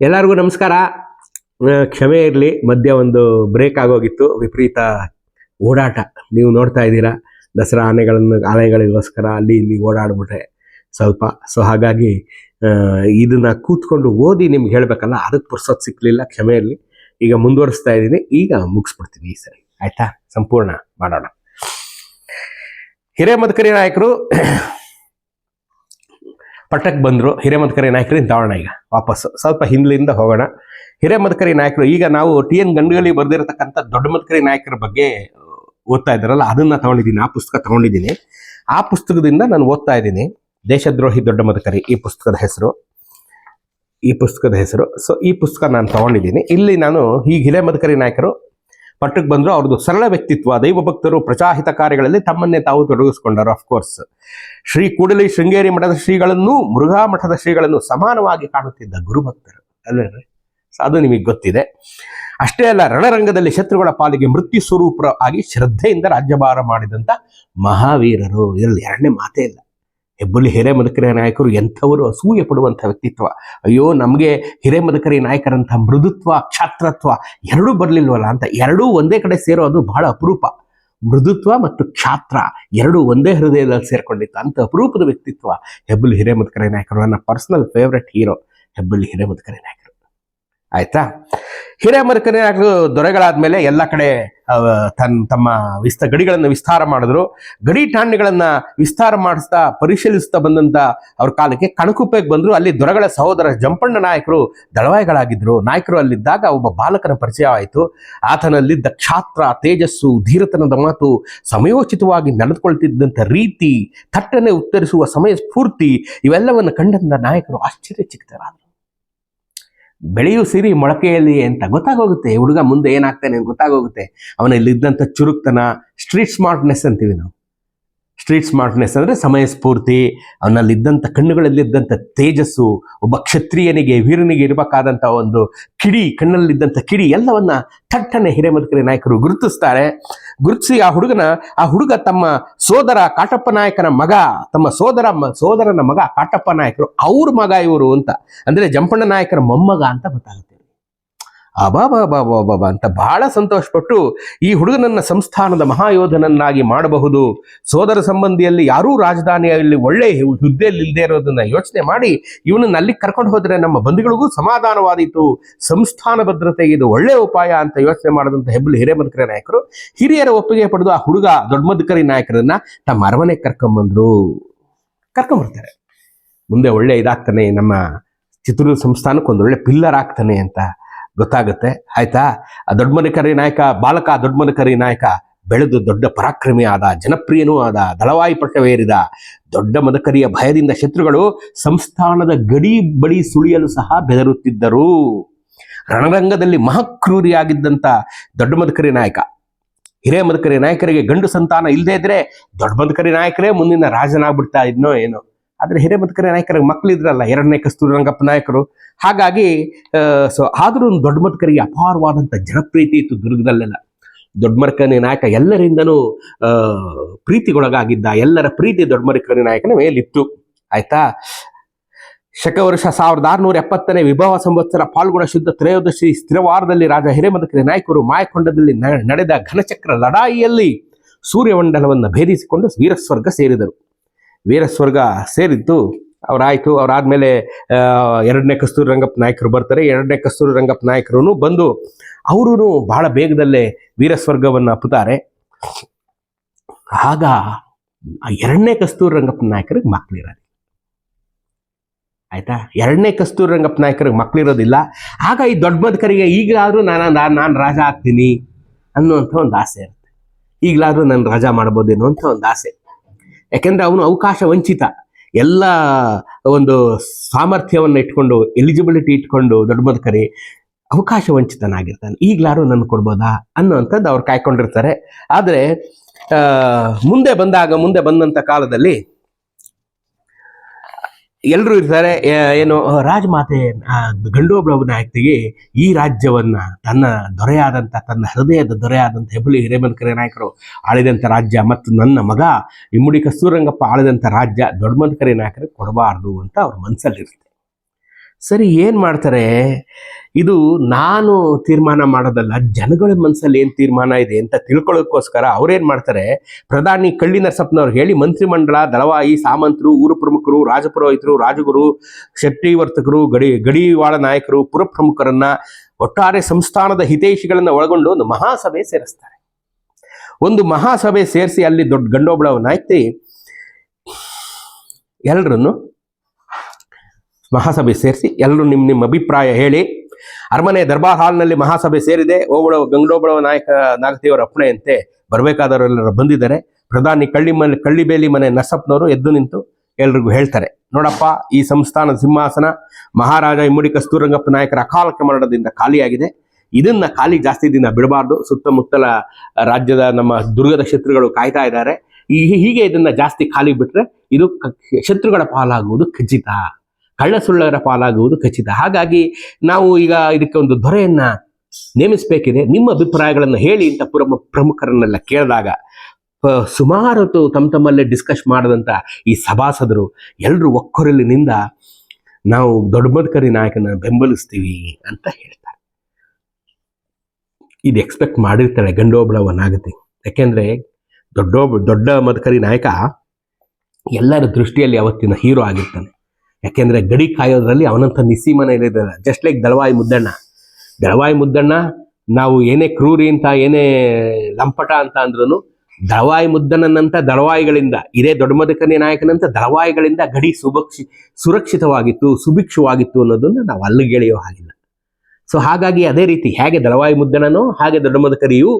ಎಲ್ಲರಿಗೂ ನಮಸ್ಕಾರ. ಕ್ಷಮೆ ಇರಲಿ, ಮಧ್ಯ ಒಂದು ಬ್ರೇಕ್ ಆಗೋಗಿತ್ತು. ವಿಪರೀತ ಓಡಾಟ. ನೀವು ನೋಡ್ತಾ ಇದ್ದೀರಾ, ದಸರಾ ಆನೆಗಳನ್ನು, ಆನೆಗಳಿಗೋಸ್ಕರ ಅಲ್ಲಿ ಇಲ್ಲಿ ಓಡಾಡ್ಬಿಟ್ರೆ ಸ್ವಲ್ಪ. ಸೊ ಹಾಗಾಗಿ ಇದನ್ನು ಕೂತ್ಕೊಂಡು ಓದಿ ನಿಮ್ಗೆ ಹೇಳಬೇಕಲ್ಲ, ಅದಕ್ಕೆ ಪುರ್ಸೋದು ಸಿಕ್ಕಲಿಲ್ಲ ಕ್ಷಮೆ ಇರಲಿ. ಈಗ ಮುಂದುವರಿಸ್ತಾ ಇದ್ದೀನಿ. ಈಗ ಮುಗಿಸ್ಬಿಡ್ತೀನಿ ಈ ಸರಿ. ಆಯಿತಾ? ಸಂಪೂರ್ಣ ಮಾಡೋಣ. ಹಿರೇಮದಕರಿ ನಾಯಕರು ಪಟ್ಟಕ್ಕೆ ಬಂದರು ಹಿರೇಮದ್ಕರಿ ನಾಯಕರಿಂದ ದಾವಣ ಈಗ, ವಾಪಸ್. ಸ್ವಲ್ಪ ಹಿಂದ್ಲಿಂದ ಹೋಗೋಣ. ಹಿರೇಮದಕರಿ ನಾಯಕರು, ಈಗ ನಾವು ಟಿ ಎನ್ ಗಂಡುಗಲಿ ಬರೆದಿರತಕ್ಕಂಥ ದೊಡ್ಡ ಮದ್ಕರಿ ನಾಯಕರ ಬಗ್ಗೆ ಓದ್ತಾ ಇದ್ದಾರಲ್ಲ, ಅದನ್ನ ತಗೊಂಡಿದ್ದೀನಿ, ಆ ಪುಸ್ತಕ ತಗೊಂಡಿದ್ದೀನಿ. ಆ ಪುಸ್ತಕದಿಂದ ನಾನು ಓದ್ತಾ ಇದ್ದೀನಿ. ದೇಶದ್ರೋಹಿ ದೊಡ್ಡ ಮದಕರಿ, ಈ ಪುಸ್ತಕದ ಹೆಸರು. ಈ ಪುಸ್ತಕದ ಹೆಸರು. ಸೊ ಈ ಪುಸ್ತಕ ನಾನು ತಗೊಂಡಿದ್ದೀನಿ. ಇಲ್ಲಿ ನಾನು ಈ ಹಿರೇಮದಕರಿ ನಾಯಕರು ಪಟ್ಟಕ್ಕೆ ಬಂದ್ರು ಅವ್ರದ್ದು ಸರಳ ವ್ಯಕ್ತಿತ್ವ, ದೈವ ಭಕ್ತರು ಪ್ರಜಾಹಿತ ಕಾರ್ಯಗಳಲ್ಲಿ ತಮ್ಮನ್ನೇ ತಾವು ತೊಡಗಿಸಿಕೊಂಡರು ಅಫ್ಕೋರ್ಸ್ ಶ್ರೀ ಕೂಡಲಿ ಶೃಂಗೇರಿ ಮಠದ ಶ್ರೀಗಳನ್ನು ಮುರುಘಾ ಮಠದ ಶ್ರೀಗಳನ್ನು ಸಮಾನವಾಗಿ ಕಾಣುತ್ತಿದ್ದ ಗುರುಭಕ್ತರು ಅಲ್ವೇ ಅದು ನಿಮಗೆ ಗೊತ್ತಿದೆ. ಅಷ್ಟೇ ಅಲ್ಲ, ರಣರಂಗದಲ್ಲಿ ಶತ್ರುಗಳ ಪಾಲಿಗೆ ಮೃತ್ಯು ಸ್ವರೂಪ ಆಗಿ ಶ್ರದ್ಧೆಯಿಂದ ರಾಜ್ಯಭಾರ ಮಾಡಿದಂತ ಮಹಾವೀರರು. ಇದರಲ್ಲಿ ಎರಡನೇ ಮಾತೇ ಇಲ್ಲ. ಹೆಬ್ಬುಲಿ ಹಿರೇಮದಕರಿ ನಾಯಕರು ಎಂಥವರು ಅಸೂಯೆ ಪಡುವಂಥ ವ್ಯಕ್ತಿತ್ವ. ಅಯ್ಯೋ, ನಮಗೆ ಹಿರೇಮದಕರಿ ನಾಯಕರಂಥ ಮೃದುತ್ವ, ಕ್ಷಾತ್ರತ್ವ ಎರಡೂ ಬರಲಿಲ್ವಲ್ಲ ಅಂತ. ಎರಡೂ ಒಂದೇ ಕಡೆ ಸೇರೋದು ಬಹಳ ಅಪರೂಪ. ಮೃದುತ್ವ ಮತ್ತು ಕ್ಷಾತ್ರ ಎರಡೂ ಒಂದೇ ಹೃದಯದಲ್ಲಿ ಸೇರಿಕೊಂಡಿತ್ತು. ಅಂತ ಅಪರೂಪದ ವ್ಯಕ್ತಿತ್ವ ಹೆಬ್ಬುಲಿ ಹಿರೇಮದಕರಿ ನಾಯಕರು, ನನ್ನ personal favourite hero Hebbuli Hiremadakari ನಾಯಕರು. ಆಯ್ತಾ? ಹಿರೇಮದಕರಿ ನಾಯಕರು ದೊರೆಗಳಾದ್ಮೇಲೆ ಎಲ್ಲ ಕಡೆ ತನ್ನ ತಮ್ಮ ವಿಸ್ತ ಗಡಿಗಳನ್ನು ವಿಸ್ತಾರ ಮಾಡಿದ್ರು. ಗಡಿ ಠಾಣೆಗಳನ್ನ ವಿಸ್ತಾರ ಮಾಡಿಸ್ತಾ, ಪರಿಶೀಲಿಸ್ತಾ ಬಂದಂತ ಅವ್ರ ಕಾಲಕ್ಕೆ ಕಣಕುಪ್ಪೆಗೆ ಬಂದ್ರು. ಅಲ್ಲಿ ದೊರಗಳ ಸಹೋದರ ಜಂಪಣ್ಣ ನಾಯಕರು ದಳವಾಯಿಗಳಾಗಿದ್ರು. ನಾಯಕರು ಅಲ್ಲಿದ್ದಾಗ ಒಬ್ಬ ಬಾಲಕನ ಪರಿಚಯ ಆಯಿತು. ಆತನಲ್ಲಿದ್ದ ಕ್ಷಾತ್ರ, ತೇಜಸ್ಸು, ಧೀರತನದ ಮಾತು ಸಮಯೋಚಿತವಾಗಿ ನಡೆದುಕೊಳ್ತಿದ್ದಂಥ ರೀತಿ, ಥಟ್ಟನೆ ಉತ್ತರಿಸುವ ಸಮಯ ಸ್ಫೂರ್ತಿ, ಇವೆಲ್ಲವನ್ನು ಕಂಡಂತ ನಾಯಕರು ಆಶ್ಚರ್ಯಚಕಿತರಾದರು. ಬೆಳೆಯು ಸಿರಿ ಮೊಳಕೆಯಲ್ಲಿ ಅಂತ ಗೊತ್ತಾಗೋಗುತ್ತೆ. ಹುಡುಗ ಮುಂದೆ ಏನಾಗ್ತಾನೆ ಅಂತ ಅವನಲ್ಲಿ ಇದ್ದಂಥ ಚುರುಕ್ತನ ಸ್ಟ್ರೀಟ್ ಸ್ಮಾರ್ಟ್ನೆಸ್ ಅಂತೀವಿ ನಾವು. ಸ್ಟ್ರೀಟ್ ಸ್ಮಾರ್ಟ್ನೆಸ್ ಅಂದರೆ ಸಮಯ ಸ್ಫೂರ್ತಿ, ಅವನಲ್ಲಿದ್ದಂಥ ಕಣ್ಣುಗಳಲ್ಲಿದ್ದಂಥ ತೇಜಸ್ಸು, ಒಬ್ಬ ಕ್ಷತ್ರಿಯನಿಗೆ, ವೀರನಿಗೆ ಇರಬೇಕಾದಂಥ ಒಂದು ಕಿಡಿ, ಕಣ್ಣಲ್ಲಿದ್ದಂಥ ಕಿಡಿ, ಎಲ್ಲವನ್ನ ಥಟ್ಟನೆ ಹಿರೇಮದಕರಿ ನಾಯಕರು ಗುರುತಿಸ್ತಾರೆ. ಗುರುತಿಸಿ ಆ ಹುಡುಗನ, ಆ ಹುಡುಗ ತಮ್ಮ ಸೋದರ ಕಾಟಪ್ಪ ನಾಯಕನ ಮಗ, ತಮ್ಮ ಸೋದರ ಸೋದರನ ಮಗ ಕಾಟಪ್ಪ ನಾಯಕರು, ಅವ್ರ ಮಗ ಇವರು ಅಂತ. ಅಂದ್ರೆ ಜಂಪಣ್ಣ ನಾಯಕರ ಮೊಮ್ಮಗ ಅಂತ ಗೊತ್ತಾಗುತ್ತೆ. ಅಬಾಬಾಬಾಬಾಬಾ ಅಂತ ಬಹಳ ಸಂತೋಷಪಟ್ಟು ಈ ಹುಡುಗನನ್ನ ಸಂಸ್ಥಾನದ ಮಹಾಯೋಧನನ್ನಾಗಿ ಮಾಡಬಹುದು. ಸೋದರ ಸಂಬಂಧಿಯಲ್ಲಿ ಯಾರೂ ರಾಜಧಾನಿಯಲ್ಲಿ ಒಳ್ಳೆ ಹುದ್ದೆಯಲ್ಲಿ ಇಲ್ಲದೆ ಇರೋದನ್ನ ಯೋಚನೆ ಮಾಡಿ ಇವನನ್ನ ಅಲ್ಲಿ ಕರ್ಕೊಂಡು ಹೋದ್ರೆ ನಮ್ಮ ಬಂಧುಗಳಿಗೂ ಸಮಾಧಾನವಾದೀತು. ಸಂಸ್ಥಾನ ಭದ್ರತೆ ಇದು ಒಳ್ಳೆ ಉಪಾಯ ಅಂತ ಯೋಚನೆ ಮಾಡಿದಂಥ ಹೆಬ್ಬಲಿ ಹಿರೇಮದ್ಕರಿ ನಾಯಕರು, ಹಿರಿಯರ ಒಪ್ಪಿಗೆ ಪಡೆದು ಆ ಹುಡುಗ ದೊಡ್ಡಮದ್ಕರಿ ನಾಯಕರನ್ನ ತಮ್ಮ ಅರಮನೆ ಕರ್ಕೊಂಬಂದ್ರು. ಕರ್ಕೊಂಬರ್ತಾರೆ. ಮುಂದೆ ಒಳ್ಳೆ ಇದಾಗ್ತಾನೆ, ನಮ್ಮ ಚಿತ್ರದುರ್ಗ ಸಂಸ್ಥಾನಕ್ಕೆ ಒಂದು ಒಳ್ಳೆ ಪಿಲ್ಲರ್ ಆಗ್ತಾನೆ ಅಂತ ಗೊತ್ತಾಗುತ್ತೆ. ಆಯ್ತಾ? ಆ ದೊಡ್ಡಮನಕರಿ ನಾಯಕ, ಬಾಲಕ ದೊಡ್ಡಮನಕರಿ ನಾಯಕ ಬೆಳೆದು ದೊಡ್ಡ ಪರಾಕ್ರಮಿ ಆದ, ಜನಪ್ರಿಯನೂ ಆದ, ದಳವಾಯಿ ಪಟ್ಟವೇರಿದ ದೊಡ್ಡ ಮದಕರಿಯ ಭಯದಿಂದ ಶತ್ರುಗಳು ಸಂಸ್ಥಾನದ ಗಡಿ ಬಳಿ ಸುಳಿಯಲು ಸಹ ಬೆದರುತ್ತಿದ್ದರು. ರಣರಂಗದಲ್ಲಿ ಮಹಕ್ರೂರಿಯಾಗಿದ್ದಂಥ ದೊಡ್ಡ ಮದಕರಿ ನಾಯಕ. ಹಿರೇ ಮದಕರಿ ನಾಯಕರಿಗೆ ಗಂಡು ಸಂತಾನ ಇಲ್ಲದೇ ಇದ್ರೆ ದೊಡ್ಡ ಮದಕರಿ ನಾಯಕರೇ ಮುಂದಿನ ರಾಜನಾಗ್ಬಿಡ್ತಾ ಇದ್ನೋ ಏನೋ. ಆದ್ರೆ ಹಿರೇ ನಾಯಕರ ಮಕ್ಕಳಿದ್ರಲ್ಲ ಎರಡನೇ ಕಸ್ತೂರಿ ರಂಗಪ್ಪ ನಾಯಕರು. ಹಾಗಾಗಿ ಸೊ ಆದರೂ ದೊಡ್ಡ ಮದಕರಿಗೆ ಅಪಾರವಾದಂಥ ಜನಪ್ರೀತಿ ಇತ್ತು ದುರ್ಗದಲ್ಲೆಲ್ಲ. ದೊಡ್ಡ ಮರಕರಿ ನಾಯಕ ಎಲ್ಲರಿಂದನೂ ಪ್ರೀತಿಗೊಳಗಾಗಿದ್ದ, ಎಲ್ಲರ ಪ್ರೀತಿ ದೊಡ್ಡ ಮರಕರಿ ನಾಯಕನ ಮೇಲಿತ್ತು. ಆಯ್ತಾ? ಶಕವರ್ಷ ಸಾವಿರದ ಆರುನೂರ ಎಪ್ಪತ್ತನೇ ವಿಭವ ಸಂವತ್ಸರ ಪಾಲ್ಗುಣ ಶುದ್ಧ ತ್ರಯೋದಶಿ ಸ್ಥಿರವಾರದಲ್ಲಿ ರಾಜ ಹಿರೇಮದಕರಿ ನಾಯಕರು ಮಾಯಕೊಂಡದಲ್ಲಿ ನಡೆದ ಘನಚಕ್ರ ಲಡಾಯಿಯಲ್ಲಿ ಸೂರ್ಯಮಂಡಲವನ್ನು ಭೇದಿಸಿಕೊಂಡು ವೀರಸ್ವರ್ಗ ಸೇರಿದರು. ವೀರಸ್ವರ್ಗ ಸೇರಿದ್ದು ಅವರಾಯಿತು. ಅವರಾದ್ಮೇಲೆ ಎರಡನೇ ಕಸ್ತೂರಿ ರಂಗಪ್ಪ ನಾಯಕರು ಬರ್ತಾರೆ. ಎರಡನೇ ಕಸ್ತೂರಿ ರಂಗಪ್ಪ ನಾಯಕರು ಬಂದು ಅವರು ಬಹಳ ಬೇಗದಲ್ಲೇ ವೀರಸ್ವರ್ಗವನ್ನು ಅಪ್ಪುತ್ತಾರೆ ಆಗ ಎರಡನೇ ಕಸ್ತೂರಿ ರಂಗಪ್ಪ ನಾಯಕರಿಗೆ ಮಕ್ಕಳಿರೋದಿಲ್ಲ ಆಯ್ತಾ? ಎರಡನೇ ಕಸ್ತೂರಿ ರಂಗಪ್ಪ ನಾಯಕರಿಗೆ ಮಕ್ಕಳಿರೋದಿಲ್ಲ ಆಗ ಈ ದೊಡ್ಡ ಬದುಕರಿಗೆ ಈಗಲಾದರೂ ನಾನು ನಾನು ರಾಜ ಆಗ್ತೀನಿ ಅನ್ನುವಂಥ ಒಂದು ಆಸೆ ಇರುತ್ತೆ. ಈಗಲಾದರೂ ನಾನು ರಾಜ ಮಾಡ್ಬೋದೇನೋ ಅಂತ ಒಂದು ಆಸೆ. ಯಾಕೆಂದ್ರೆ ಅವನು ಅವಕಾಶ ವಂಚಿತ. ಎಲ್ಲ ಒಂದು ಸಾಮರ್ಥ್ಯವನ್ನು ಇಟ್ಕೊಂಡು ಎಲಿಜಿಬಿಲಿಟಿ ಇಟ್ಕೊಂಡು, ದೊಡ್ಡ ಬದುಕರಿ ಅವಕಾಶ ವಂಚಿತನಾಗಿರ್ತಾನೆ. ಈಗಲಾರು ನನ್ನ ಕೊಡ್ಬೋದಾ ಅನ್ನುವಂಥದ್ದು ಅವ್ರು ಕಾಯ್ಕೊಂಡಿರ್ತಾರೆ. ಆದರೆ ಮುಂದೆ ಬಂದಾಗ, ಮುಂದೆ ಬಂದಂಥ ಕಾಲದಲ್ಲಿ ಎಲ್ಲರೂ ಇರ್ತಾರೆ. ಏನು ರಾಜಮಾತೆ ಆ, ಗಂಡು ಒಬ್ಬ ನಾಯಕನಿಗೆ ಈ ರಾಜ್ಯವನ್ನ ತನ್ನ ದೊರೆಯಾದಂಥ ತನ್ನ ಹೃದಯದ ದೊರೆಯಾದಂಥ ಹೆಬ್ಬುಲಿ ಕರೆ ನಾಯಕರು ಆಳಿದಂಥ ರಾಜ್ಯ ಮತ್ತು ನನ್ನ ಮಗ ಇಮ್ಮಡಿ ಕಸ್ತೂರಂಗಪ್ಪ ಆಳಿದಂಥ ರಾಜ್ಯ ದೊಡ್ಡಮಂತಕರಿ ನಾಯಕರಿಗೆ ಕೊಡಬಾರ್ದು ಅಂತ ಅವ್ರ ಮನಸ್ಸಲ್ಲಿರುತ್ತೆ ಸರಿ, ಏನು ಮಾಡ್ತಾರೆ? ಇದು ನಾನು ತೀರ್ಮಾನ ಮಾಡೋದಲ್ಲ, ಜನಗಳ ಮನಸ್ಸಲ್ಲಿ ಏನು ತೀರ್ಮಾನ ಇದೆ ಅಂತ ತಿಳ್ಕೊಳ್ಳೋಕ್ಕೋಸ್ಕರ ಅವ್ರೇನು ಮಾಡ್ತಾರೆ? ಪ್ರಧಾನಿ ಕಳ್ಳಿ ನರಸಪ್ಪನವ್ರು ಹೇಳಿ ಮಂತ್ರಿಮಂಡಲ, ದಳವಾಯಿ, ಸಾಮಂತರು, ಊರು ಪ್ರಮುಖರು, ರಾಜಪುರೋಹಿತರು, ರಾಜಗುರು ಕ್ಷತ್ರಿವರ್ತಕರು ಗಡಿ, ಗಡಿವಾಳ ನಾಯಕರು ಪುರ ಪ್ರಮುಖರನ್ನ ಒಟ್ಟಾರೆ ಸಂಸ್ಥಾನದ ಹಿತೈಷಿಗಳನ್ನು ಒಳಗೊಂಡು ಒಂದು ಮಹಾಸಭೆ ಸೇರಿಸ್ತಾರೆ. ಒಂದು ಮಹಾಸಭೆ ಸೇರಿಸಿ ಅಲ್ಲಿ ದೊಡ್ಡ ಗಂಡೋಬಳವನ್ನ ಐತಿ ಎಲ್ಲರನ್ನು ಮಹಾಸಭೆ ಸೇರಿಸಿ ಎಲ್ಲರೂ ನಿಮ್ಮ ನಿಮ್ಮ ಅಭಿಪ್ರಾಯ ಹೇಳಿ. ಅರಮನೆ ದರ್ಬಾರ್ ಹಾಲ್ನಲ್ಲಿ ಮಹಾಸಭೆ ಸೇರಿದೆ. ಓಬಳ ಗಂಗಡೋಬಳವ ನಾಯಕ ನಾಗತಿಯವರ ಅಪ್ಪಣೆಯಂತೆ ಬರಬೇಕಾದವರೆಲ್ಲರೂ ಬಂದಿದ್ದಾರೆ. ಪ್ರಧಾನಿ ಕಳ್ಳಿ ಮನೆ, ಕಳ್ಳಿಬೇಲಿ ಮನೆ ನರಸಪ್ಪನವರು ಎದ್ದು ನಿಂತು ಎಲ್ರಿಗೂ ಹೇಳ್ತಾರೆ. ನೋಡಪ್ಪ, ಈ ಸಂಸ್ಥಾನದ ಸಿಂಹಾಸನ ಮಹಾರಾಜ ಇಮ್ಮಡಿ ಕಸ್ತೂರಂಗಪ್ಪ ನಾಯಕರ ಅಕಾಲ ಮರಣದಿಂದ ಖಾಲಿಯಾಗಿದೆ. ಇದನ್ನ ಖಾಲಿ ಜಾಸ್ತಿ ದಿನ ಬಿಡಬಾರ್ದು. ಸುತ್ತಮುತ್ತಲ ರಾಜ್ಯದ ನಮ್ಮ ದುರ್ಗದ ಶತ್ರುಗಳು ಕಾಯ್ತಾ ಇದ್ದಾರೆ. ಹೀಗೆ ಇದನ್ನ ಜಾಸ್ತಿ ಖಾಲಿ ಬಿಟ್ರೆ ಇದು ಶತ್ರುಗಳ ಪಾಲಾಗುವುದು ಖಚಿತ. ಕಳ್ಳ ಸುಳ್ಳರ ಪಾಲಾಗುವುದು ಖಚಿತ. ಹಾಗಾಗಿ ನಾವು ಈಗ ಇದಕ್ಕೆ ಒಂದು ದೊರೆಯನ್ನ ನೇಮಿಸಬೇಕಿದೆ. ನಿಮ್ಮ ಅಭಿಪ್ರಾಯಗಳನ್ನು ಹೇಳಿ ಅಂತ ಪುರಮ ಪ್ರಮುಖರನ್ನೆಲ್ಲ ಕೇಳಿದಾಗ ಸುಮಾರು ತಮ್ಮ ತಮ್ಮಲ್ಲೇ ಡಿಸ್ಕಸ್ ಮಾಡಿದಂಥ ಈ ಸಭಾಸದರು ಎಲ್ಲರೂ ಒಕ್ಕೊರಲಿನಿಂದ ನಾವು ದೊಡ್ಡ ಮದಕರಿ ನಾಯಕನ ಬೆಂಬಲಿಸ್ತೀವಿ ಅಂತ ಹೇಳ್ತಾರೆ. ಇದು ಎಕ್ಸ್ಪೆಕ್ಟ್ ಮಾಡಿರ್ತಾಳೆ ಗಂಡೋಬಳವನಾಗತಿ ಯಾಕೆಂದರೆ ದೊಡ್ಡೋಬ್, ದೊಡ್ಡ ಮದಕರಿ ನಾಯಕ ಎಲ್ಲರ ದೃಷ್ಟಿಯಲ್ಲಿ ಅವತ್ತಿನ ಹೀರೋ ಆಗಿರ್ತಾನೆ. ಯಾಕೆಂದ್ರೆ ಗಡಿ ಕಾಯೋದ್ರಲ್ಲಿ ಅವನಂತ ನಿಸೀಮನ ಇರಿದ್ದಾರೆ ಜಸ್ಟ್ ಲೈಕ್ ದಳವಾಯಿ ಮುದ್ದಣ್ಣ. ದಳವಾಯಿ ಮುದ್ದಣ್ಣ, ನಾವು ಏನೇ ಕ್ರೂರಿ ಅಂತ, ಏನೇ ಲಂಪಟ ಅಂತ ಅಂದ್ರೂ ದಳವಾಯಿ ಮುದ್ದಣ್ಣನಂತ ದಳವಾಯಿಗಳಿಂದ ಇದೇ ದೊಡ್ಡ ಮದಕನೇ ನಾಯಕನಂತ ದಳವಾಯಿಗಳಿಂದ ಗಡಿ ಸುಭಕ್ಷಿ, ಸುರಕ್ಷಿತವಾಗಿತ್ತು, ಸುಭಿಕ್ಷವಾಗಿತ್ತು ಅನ್ನೋದನ್ನ ನಾವು ಅಲ್ಲಿಗೆಳೆಯೋ ಹಾಗಿಲ್ಲ. ಸೊ ಹಾಗಾಗಿ ಅದೇ ರೀತಿ ಹೇಗೆ ದಳವಾಯಿ ಮುದ್ದಣ್ಣನೋ, ಹಾಗೆ ದೊಡ್ಡ ಮದಕರಿಯು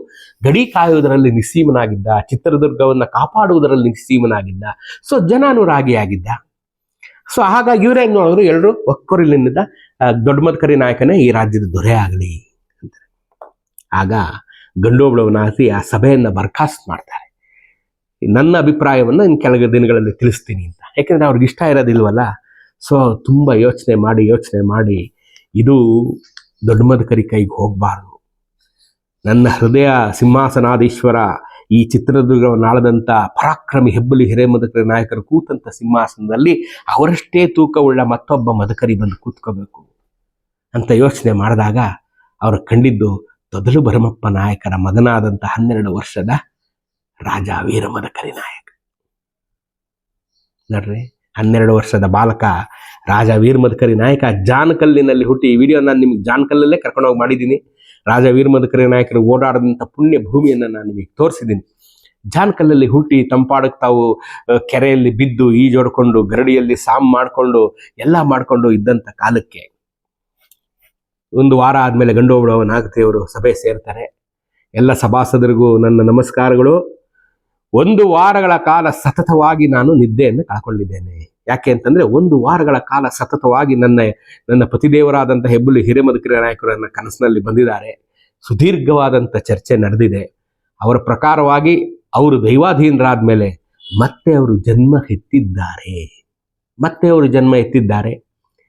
ಗಡಿ ಕಾಯುವುದರಲ್ಲಿ ನಿಸ್ಸೀಮನಾಗಿದ್ದ ಚಿತ್ರದುರ್ಗವನ್ನು ಕಾಪಾಡುವುದರಲ್ಲಿ ನಿಸ್ಸೀಮನಾಗಿದ್ದ ಸೊ ಜನಾನುರಾಗಿಯಾಗಿದ್ದ ಸೊ ಹಾಗಾಗಿ ಇವರೇನ್ ನೋಡಿದ್ರು ಎಲ್ಲರೂ ಒಕ್ಕೊರಿಲಿನಿಂದ ದೊಡ್ಡ ನಾಯಕನೇ ಈ ರಾಜ್ಯದ ದೊರೆ ಆಗಲಿ ಅಂತ. ಆಗ ಗಂಡೋಬಳವನಾಸಿ ಆ ಸಭೆಯನ್ನು ಬರ್ಖಾಸ್ತ್ ಮಾಡ್ತಾರೆ. ನನ್ನ ಅಭಿಪ್ರಾಯವನ್ನು ಇನ್ನು ಕೆಳಗೆ ದಿನಗಳಲ್ಲಿ ತಿಳಿಸ್ತೀನಿ ಅಂತ. ಯಾಕೆಂದರೆ ಅವ್ರಿಗೆ ಇಷ್ಟ ಇರೋದಿಲ್ವಲ್ಲ? ಸೊ ತುಂಬಾ ಯೋಚನೆ ಮಾಡಿ ಯೋಚನೆ ಮಾಡಿ ಇದು ದೊಡ್ಡ ಮದಕರಿ ಕೈಗೆ ಹೋಗಬಾರ್ದು. ನನ್ನ ಹೃದಯ ಸಿಂಹಾಸನಾಧೀಶ್ವರ ಈ ಚಿತ್ರದುರ್ಗವನ್ನು ನಾಳದಂಥ ಪರಾಕ್ರಮಿ ಹೆಬ್ಬಲಿ ಹಿರೇಮದಕರಿ ನಾಯಕರು ಕೂತಂತ ಸಿಂಹಾಸನದಲ್ಲಿ ಅವರಷ್ಟೇ ತೂಕವುಳ್ಳ ಮತ್ತೊಬ್ಬ ಮದಕರಿ ಬಂದು ಕೂತ್ಕೋಬೇಕು ಅಂತ ಯೋಚನೆ ಮಾಡಿದಾಗ ಅವರು ಕಂಡಿದ್ದು ತೊದಲು ಭರಮಪ್ಪ ನಾಯಕರ ಮಗನಾದಂಥ ಹನ್ನೆರಡು ವರ್ಷದ ರಾಜ ವೀರ ಮದಕರಿ ನಾಯಕ. ನೋಡ್ರಿ, ಹನ್ನೆರಡು ವರ್ಷದ ಬಾಲಕ ರಾಜ ವೀರ ಮದಕರಿ ನಾಯಕ ಜಾನಕಲ್ಲಿನಲ್ಲಿ ಹುಟ್ಟಿ ಈ ವಿಡಿಯೋ ನಾನು ನಿಮ್ಗೆ ಜಾನಕಲ್ಲಲ್ಲೇ ಕರ್ಕೊಂಡೋಗಿ ಮಾಡಿದ್ದೀನಿ. ರಾಜ ವೀರಮದಕರ ನಾಯಕರು ಓಡಾಡದಂಥ ಪುಣ್ಯ ಭೂಮಿಯನ್ನು ನಾನು ನಿಮಗೆ ತೋರಿಸಿದ್ದೀನಿ. ಜಾನ್ಕಲ್ಲಲ್ಲಿ ಹುಟ್ಟಿ ತಂಪಾಡಕ್ಕೆ ತಾವು ಕೆರೆಯಲ್ಲಿ ಬಿದ್ದು ಈಜೊಡ್ಕೊಂಡು ಗರಡಿಯಲ್ಲಿ ಸಾಮ್ ಮಾಡಿಕೊಂಡು, ಎಲ್ಲ ಮಾಡಿಕೊಂಡು ಇದ್ದಂಥ ಕಾಲಕ್ಕೆ ಒಂದು ವಾರ ಆದಮೇಲೆ ಗಂಡೋಬಳವ ನಾಗತಿಯವರು ಸಭೆ ಸೇರ್ತಾರೆ. ಎಲ್ಲ ಸಭಾಸದರಿಗೂ ನನ್ನ ನಮಸ್ಕಾರಗಳು. ಒಂದು ವಾರಗಳ ಕಾಲ ಸತತವಾಗಿ ನಾನು ನಿದ್ದೆಯನ್ನು ಕಳ್ಕೊಂಡಿದ್ದೇನೆ. ಯಾಕೆ ಅಂತಂದ್ರೆ ಒಂದು ವಾರಗಳ ಕಾಲ ಸತತವಾಗಿ ನನ್ನ ನನ್ನ ಪತಿದೇವರಾದಂಥ ಹೆಬ್ಬುಲಿ ಹಿರೇಮದುಕಿರ ನಾಯಕರು ನನ್ನ ಕನಸಿನಲ್ಲಿ ಬಂದಿದ್ದಾರೆ. ಸುದೀರ್ಘವಾದಂಥ ಚರ್ಚೆ ನಡೆದಿದೆ. ಅವರ ಪ್ರಕಾರವಾಗಿ ಅವರು ದೈವಾಧೀನರಾದ ಮೇಲೆ ಮತ್ತೆ ಅವರು ಜನ್ಮ ಎತ್ತಿದ್ದಾರೆ ಮತ್ತೆ ಅವರು ಜನ್ಮ ಎತ್ತಿದ್ದಾರೆ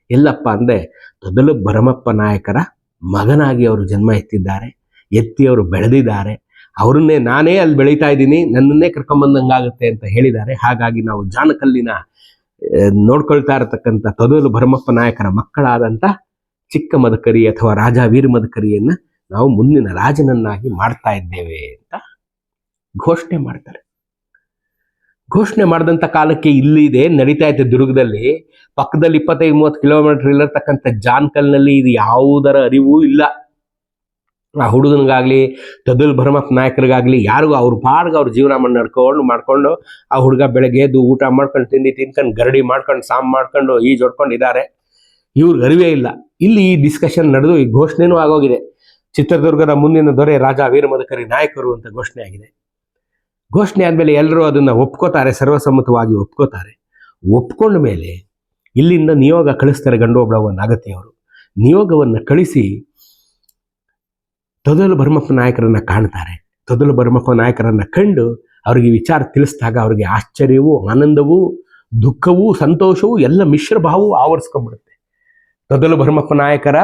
ಎಲ್ಲಪ್ಪ ಅಂದ್ರೆ ಮೊದಲು ಭರಮಪ್ಪ ನಾಯಕರ ಮಗನಾಗಿ ಅವರು ಜನ್ಮ ಎತ್ತಿದ್ದಾರೆ ಎತ್ತಿ ಅವರು ಬೆಳೆದಿದ್ದಾರೆ. ಅವರನ್ನೇ ನಾನೇ ಅಲ್ಲಿ ಬೆಳೀತಾ ಇದ್ದೀನಿ. ನನ್ನನ್ನೇ ಕರ್ಕೊಂಬಂದಂಗಾಗುತ್ತೆ ಅಂತ ಹೇಳಿದ್ದಾರೆ. ಹಾಗಾಗಿ ನಾವು ಜಾನಕಲ್ಲಿನ ನೋಡ್ಕೊಳ್ತಾ ಇರತಕ್ಕಂಥ ತದಲು ಭರಮಪ್ಪ ನಾಯಕರ ಮಕ್ಕಳಾದಂಥ ಚಿಕ್ಕ ಮದಕರಿ ಅಥವಾ ರಾಜ ವೀರ ಮದಕರಿಯನ್ನ ನಾವು ಮುಂದಿನ ರಾಜನನ್ನಾಗಿ ಮಾಡ್ತಾ ಇದ್ದೇವೆ ಅಂತ ಘೋಷಣೆ ಮಾಡ್ತಾರೆ. ಘೋಷಣೆ ಮಾಡಿದಂಥ ಕಾಲಕ್ಕೆ ಇಲ್ಲಿದೆ ನಡೀತಾ ಇತ್ತು ದುರ್ಗದಲ್ಲಿ. ಪಕ್ಕದಲ್ಲಿ ಇಪ್ಪತ್ತೈದು, ಮೂವತ್ತು ಕಿಲೋಮೀಟರ್ ಇಲ್ಲಿರ್ತಕ್ಕಂಥ ಜಾನ್ಕಲ್ನಲ್ಲಿ ಇದು ಯಾವುದರ ಅರಿವು ಇಲ್ಲ. ಆ ಹುಡುಗನಿಗಾಗಲಿ ತದುಲ್ ಭರಮಪ್ಪ ನಾಯಕರಿಗಾಗಲಿ, ಯಾರಿಗೂ ಅವ್ರ ಪಾಡ್ಗೆ ಅವ್ರ ಜೀವನ ಮಾಡಿ ನಡ್ಕೊಂಡು ಮಾಡ್ಕೊಂಡು ಆ ಹುಡುಗ ಬೆಳಗ್ಗೆ ಎದ್ದು ಊಟ ಮಾಡ್ಕೊಂಡು ತಿಂಡಿ ತಿನ್ಕೊಂಡು ಗರಡಿ ಮಾಡ್ಕೊಂಡು, ಸಾಮ್ ಮಾಡ್ಕೊಂಡು ಈಜ್ ಹೊಡ್ಕೊಂಡಿದ್ದಾರೆ ಇವ್ರಿಗೆ ಅರಿವೇ ಇಲ್ಲ. ಇಲ್ಲಿ ಈ ಡಿಸ್ಕಷನ್ ನಡೆದು ಈ ಘೋಷಣೆನೂ ಆಗೋಗಿದೆ. ಚಿತ್ರದುರ್ಗದ ಮುಂದಿನ ದೊರೆ ರಾಜ ವೀರಮದಕರಿ ನಾಯಕರು ಅಂತ ಘೋಷಣೆ ಆಗಿದೆ. ಘೋಷಣೆ ಆದಮೇಲೆ ಎಲ್ಲರೂ ಅದನ್ನ ಒಪ್ಕೋತಾರೆ, ಸರ್ವಸಮ್ಮತವಾಗಿ ಒಪ್ಕೋತಾರೆ. ಒಪ್ಕೊಂಡ ಮೇಲೆ ಇಲ್ಲಿಂದ ನಿಯೋಗ ಕಳಿಸ್ತಾರೆ ಗಂಡೋಬಳವ ನಾಗತಿಯವರು ನಿಯೋಗವನ್ನು ಕಳಿಸಿ ತೊದಲು ಬರ್ಮಪ್ಪ ನಾಯಕರನ್ನ ಕಾಣ್ತಾರೆ. ತೊದಲು ಬರ್ಮಪ್ಪ ನಾಯಕರನ್ನ ಕಂಡು ಅವರಿಗೆ ವಿಚಾರ ತಿಳಿಸಿದಾಗ ಅವರಿಗೆ ಆಶ್ಚರ್ಯವೂ, ಆನಂದವೂ, ದುಃಖವೂ, ಸಂತೋಷವೂ ಎಲ್ಲ ಮಿಶ್ರ ಭಾವವೂ ಆವರಿಸ್ಕೊಂಡ್ಬಿಡುತ್ತೆ. ತೊದಲು ಬರ್ಮಪ್ಪ ನಾಯಕರ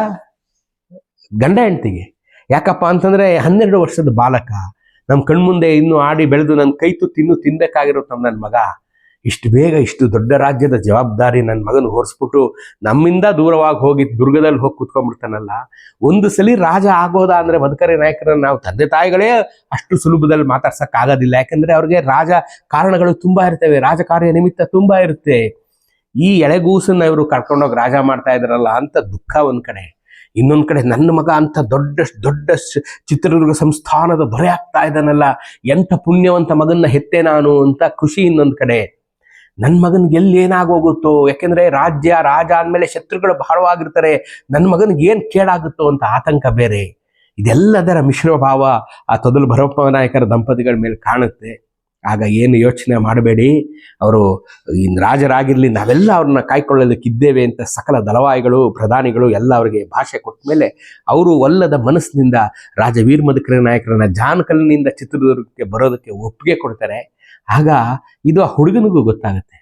ಗಂಡ ಹೆಂಡತಿಗೆ. ಯಾಕಪ್ಪ ಅಂತಂದ್ರೆ ಹನ್ನೆರಡು ವರ್ಷದ ಬಾಲಕ. ನಮ್ಮ ಕಣ್ಮುಂದೆ ಇನ್ನು ಆಡಿ ಬೆಳೆದು ನನ್ನ ಕೈ ತಿನ್ನು ತಿನ್ನಬೇಕಾಗಿರೋ ತಮ್ಮ ನನ್ನ ಮಗ. ಇಷ್ಟು ಬೇಗ ಇಷ್ಟು ದೊಡ್ಡ ರಾಜ್ಯದ ಜವಾಬ್ದಾರಿ ನನ್ನ ಮಗನ ಹೊರಿಸ್ಬಿಟ್ಟು ನಮ್ಮಿಂದ ದೂರವಾಗಿ ಹೋಗಿ ದುರ್ಗದಲ್ಲಿ ಹೋಗಿ ಕುತ್ಕೊಂಡ್ಬಿಡ್ತಾನಲ್ಲ, ಒಂದು ಸಲ ರಾಜ ಆಗೋದಾ ಅಂದ್ರೆ ಮದಕರಿ ನಾಯಕರನ್ನ ನಾವು ತಂದೆ ತಾಯಿಗಳೇ ಅಷ್ಟು ಸುಲಭದಲ್ಲಿ ಮಾತಾಡ್ಸಕ್ ಆಗೋದಿಲ್ಲ ಯಾಕಂದ್ರೆ ಅವ್ರಿಗೆ ರಾಜ ಕಾರಣಗಳು ತುಂಬಾ ಇರ್ತವೆ, ರಾಜಕಾರ್ಯ ನಿಮಿತ್ತ ತುಂಬಾ ಇರುತ್ತೆ. ಈ ಎಳೆಗೂಸನ್ನ ಇವರು ಕರ್ಕೊಂಡೋಗಿ ರಾಜ ಮಾಡ್ತಾ ಇದ್ರಲ್ಲ ಅಂತ ದುಃಖ ಒಂದ್ ಕಡೆ. ಇನ್ನೊಂದ್ ಕಡೆ ನನ್ನ ಮಗ ಅಂತ ದೊಡ್ಡ ದೊಡ್ಡ ಚಿತ್ರದುರ್ಗ ಸಂಸ್ಥಾನದ ದೊರೆ ಆಗ್ತಾ ಇದ್ದಾನಲ್ಲ, ಎಂಥ ಪುಣ್ಯವಂತ ಮಗನ್ನ ಹೆತ್ತೆ ನಾನು ಅಂತ ಖುಷಿ ಇನ್ನೊಂದ್ ಕಡೆ. ನನ್ನ ಮಗನ್ಗೆ ಎಲ್ಲಿ ಏನಾಗೋಗುತ್ತೋ, ಯಾಕೆಂದ್ರೆ ರಾಜ್ಯ, ರಾಜ ಅಂದಮೇಲೆ ಶತ್ರುಗಳು ಬಹಳವಾಗಿರ್ತಾರೆ ನನ್ನ ಮಗನಿಗೆ ಏನ್ ಕೇಳಾಗುತ್ತೋ ಅಂತ ಆತಂಕ ಬೇರೆ. ಇದೆಲ್ಲದರ ಮಿಶ್ರ ಭಾವ ಆ ತೊದಲು ಭರಪ್ಪ ನಾಯಕರ ದಂಪತಿಗಳ ಮೇಲೆ ಕಾಣುತ್ತೆ. ಆಗ ಏನು ಯೋಚನೆ ಮಾಡಬೇಡಿ. ಅವರು ರಾಜರಾಗಿರ್ಲಿ, ನಾವೆಲ್ಲ ಅವ್ರನ್ನ ಕಾಯ್ಕೊಳ್ಳಲಿಕ್ಕಿದ್ದೇವೆ ಅಂತ ಸಕಲ ದಲವಾಯಿಗಳು ಪ್ರಧಾನಿಗಳು ಎಲ್ಲ ಅವರಿಗೆ ಭಾಷೆ ಕೊಟ್ಟ ಮೇಲೆ ಅವರು ಒಲ್ಲದ ಮನಸ್ಸಿನಿಂದ ರಾಜ ವೀರ ಮಧುಕರ ನಾಯಕರನ್ನ ಜಾನಕಲ್ನಿಂದ ಚಿತ್ರದುರ್ಗಕ್ಕೆ ಬರೋದಕ್ಕೆ ಒಪ್ಪಿಗೆ ಕೊಡ್ತಾರೆ. ಆಗ ಇದು ಆ ಹುಡುಗನಿಗೂ ಗೊತ್ತಾಗುತ್ತೆ.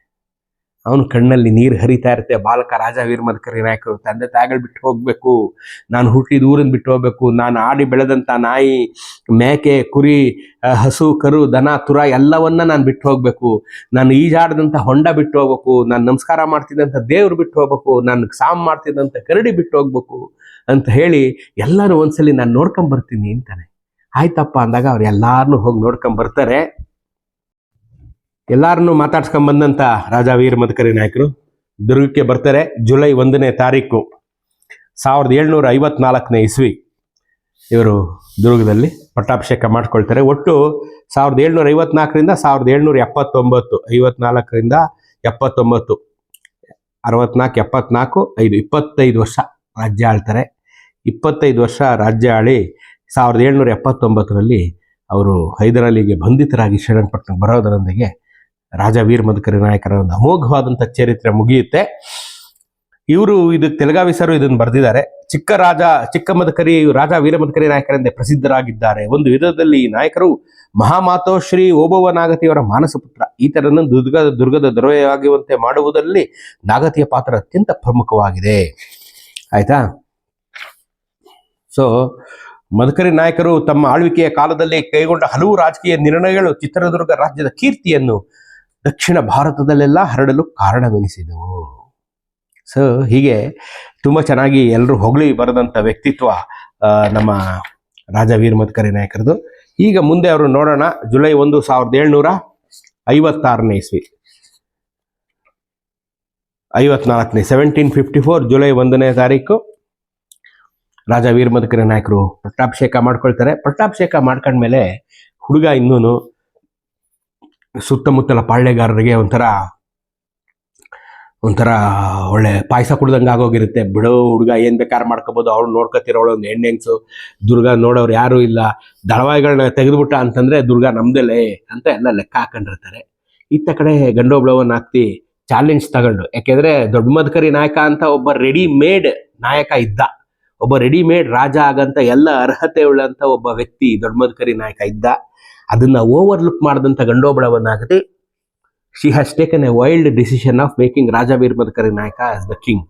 ಅವನು ಕಣ್ಣಲ್ಲಿ ನೀರು ಹರಿತಾ ಇರುತ್ತೆ. ಬಾಲಕ ರಾಜ ವೀರಮದಕರಿ ನಾಯಕರು ತಂದೆ ತಾಯಿಗಳು ಬಿಟ್ಟು ಹೋಗ್ಬೇಕು. ನಾನು ಹುಟ್ಟಿದ ಊರನ್ನು ಬಿಟ್ಟು ಹೋಗ್ಬೇಕು. ನಾನು ಆಡಿ ಬೆಳೆದಂಥ ನಾಯಿ, ಮೇಕೆ, ಕುರಿ ಹಸು, ಕರು, ದನ, ತುರ ಎಲ್ಲವನ್ನ ನಾನು ಬಿಟ್ಟು ಹೋಗ್ಬೇಕು. ನಾನು ಈಜಾಡಿದಂಥ ಹೊಂಡ ಬಿಟ್ಟು ಹೋಗ್ಬೇಕು. ನಾನು ನಮಸ್ಕಾರ ಮಾಡ್ತಿದ್ದಂಥ ದೇವ್ರು ಬಿಟ್ಟು ಹೋಗ್ಬೇಕು. ನಾನು ಸಾಮ್ ಮಾಡ್ತಿದ್ದಂಥ ಕರಡಿ ಬಿಟ್ಟು ಹೋಗ್ಬೇಕು ಅಂತ ಹೇಳಿ ಎಲ್ಲರೂ ಒಂದ್ಸಲಿ ನಾನು ನೋಡ್ಕೊಂಬರ್ತೀನಿ ಅಂತಾನೆ. ಆಯ್ತಪ್ಪ ಅಂದಾಗ ಅವ್ರು ಎಲ್ಲಾರನ್ನೂ ಹೋಗಿ ನೋಡ್ಕೊಂಡ್ ಬರ್ತಾರೆ ಎಲ್ಲಾರನ್ನೂ ಮಾತಾಡ್ಸ್ಕೊಂಬಂದಂಥ ರಾಜಾ ವೀರ ಮದಕರಿ ನಾಯಕರು. ದುರ್ಗಕ್ಕೆ ಬರ್ತಾರೆ ಜುಲೈ ಒಂದನೇ ತಾರೀಕು ಸಾವಿರದ ಏಳ್ನೂರ ಐವತ್ನಾಲ್ಕನೇ ಇಸ್ವಿ. ಇವರು ದುರ್ಗದಲ್ಲಿ ಪಟ್ಟಾಭಿಷೇಕ ಮಾಡ್ಕೊಳ್ತಾರೆ. ಒಟ್ಟು ಸಾವಿರದ ಏಳ್ನೂರ ಐವತ್ನಾಲ್ಕರಿಂದ ಸಾವಿರದ ಏಳ್ನೂರ ಎಪ್ಪತ್ತೊಂಬತ್ತು, ಐವತ್ನಾಲ್ಕರಿಂದ ಎಪ್ಪತ್ತೊಂಬತ್ತು, ಅರವತ್ನಾಲ್ಕು, ಎಪ್ಪತ್ನಾಲ್ಕು, ಐದು, ಇಪ್ಪತ್ತೈದು ವರ್ಷ ರಾಜ್ಯ ಆಳ್ತಾರೆ. ಇಪ್ಪತ್ತೈದು ವರ್ಷ ರಾಜ್ಯ ಆಳಿ ಸಾವಿರದ ಏಳ್ನೂರ ಎಪ್ಪತ್ತೊಂಬತ್ತರಲ್ಲಿ ಅವರು ಹೈದರಾಲಿಗೆ ಬಂಧಿತರಾಗಿ ಶ್ರೀರಂಗಪಟ್ಟಣಕ್ಕೆ ಬರೋದರೊಂದಿಗೆ ರಾಜ ವೀರ ಮಧುಕರಿ ನಾಯಕರ ಒಂದು ಅಮೋಘವಾದಂಥ ಚರಿತ್ರೆ ಮುಗಿಯುತ್ತೆ. ಇವರು ಇದಕ್ಕೆ ತೆಲಗಾವಿಸರು ಇದನ್ನು ಬರೆದಿದ್ದಾರೆ. ಚಿಕ್ಕ ರಾಜ, ಚಿಕ್ಕ ಮದಕರಿ, ರಾಜ ವೀರ ಮದಕರಿ ನಾಯಕರೆಂದೇ ಪ್ರಸಿದ್ಧರಾಗಿದ್ದಾರೆ. ಒಂದು ವಿಧದಲ್ಲಿ ಈ ನಾಯಕರು ಮಹಾಮಾತೋಶ್ರೀ ಓಬವ್ವ ನಾಗತಿಯವರ ಮಾನಸ ಪುತ್ರ. ಈತನನ್ನು ದುರ್ಗದ ದುರ್ಗದ ದೊರೆಯಾಗುವಂತೆ ಮಾಡುವುದರಲ್ಲಿ ನಾಗತಿಯ ಪಾತ್ರ ಅತ್ಯಂತ ಪ್ರಮುಖವಾಗಿದೆ. ಆಯ್ತಾ? ಸೊ ಮದಕರಿ ನಾಯಕರು ತಮ್ಮ ಆಳ್ವಿಕೆಯ ಕಾಲದಲ್ಲಿ ಕೈಗೊಂಡ ಹಲವು ರಾಜಕೀಯ ನಿರ್ಣಯಗಳು ಚಿತ್ರದುರ್ಗ ರಾಜ್ಯದ ಕೀರ್ತಿಯನ್ನು ದಕ್ಷಿಣ ಭಾರತದಲ್ಲೆಲ್ಲ ಹರಡಲು ಕಾರಣವೆನಿಸಿದವು. ಸೊ ಹೀಗೆ ತುಂಬ ಚೆನ್ನಾಗಿ ಎಲ್ಲರೂ ಹೊಗಳಿ ಬರೆದಂಥ ವ್ಯಕ್ತಿತ್ವ ನಮ್ಮ ರಾಜ ವೀರ ಮದಕರಿ ನಾಯಕರದು. ಈಗ ಮುಂದೆ ಅವರು ನೋಡೋಣ, ಜುಲೈ ಒಂದು ಸಾವಿರದ ಏಳ್ನೂರ ಐವತ್ತಾರನೇ ಇಸ್ವಿ. ಐವತ್ನಾಲ್ಕನೇ ಸೆವೆಂಟೀನ್ ಫಿಫ್ಟಿ ಫೋರ್ ಜುಲೈ ಒಂದನೇ ತಾರೀಕು. ರಾಜ ವೀರ ಮದಕರಿ ನಾಯಕರು ಪಟ್ಟಾಭಿಷೇಕ ಮಾಡ್ಕೊಳ್ತಾರೆ. ಪಟ್ಟಾಭಿಷೇಕ ಮಾಡ್ಕೊಂಡ್ಮೇಲೆ ಹುಡುಗ ಇನ್ನೂನು ಸುತ್ತಮುತ್ತಲ ಪಾಳ್ಯಗಾರರಿಗೆ ಒಂಥರ ಒಂಥರ ಒಳ್ಳೆ ಪಾಯಸ ಕುಡ್ದಂಗೆ ಆಗೋಗಿರುತ್ತೆ. ಬಿಡೋ ಹುಡುಗ, ಏನ್ ಬೇಕಾದ್ರೆ ಮಾಡ್ಕೋಬೋದು. ಅವ್ಳು ನೋಡ್ಕೊತಿರೋಳು ಒಂದು ಹೆಣ್ಣೆಂಗ್ಸು ದುರ್ಗ ನೋಡೋರು ಯಾರೂ ಇಲ್ಲ. ದಳವಾಯಿಗಳನ್ನ ತೆಗೆದ್ಬಿಟ್ಟ ಅಂತಂದ್ರೆ ದುರ್ಗ ನಮ್ದೆಲೆ ಅಂತ ಎಲ್ಲ ಲೆಕ್ಕ ಹಾಕೊಂಡಿರ್ತಾರೆ. ಇತ್ತ ಕಡೆ ಗಂಡೊಬ್ಳವನ್ನ ಹಾಕ್ತಿ ಚಾಲೆಂಜ್ ತಗೊಂಡು. ಯಾಕೆಂದ್ರೆ ದೊಡ್ಡ ಮದ್ಕರಿ ನಾಯಕ ಅಂತ ಒಬ್ಬ ರೆಡಿ ಮೇಡ್ ನಾಯಕ ಇದ್ದ. ಒಬ್ಬ ರೆಡಿಮೇಡ್ ರಾಜ ಆಗಂತ ಎಲ್ಲ ಅರ್ಹತೆ ಉಳ್ಳಂತ ಒಬ್ಬ ವ್ಯಕ್ತಿ ದೊಡ್ಡ ಮದ್ಕರಿ ನಾಯಕ ಇದ್ದ. ಅದನ್ನ ಓವರ್ಲುಕ್ ಮಾಡಿದಂಥ ಗಂಡೋಬಳವನ್ನಾಗದೆ she has taken a wild decision of making Raja Veer Madakari Nayaka as the king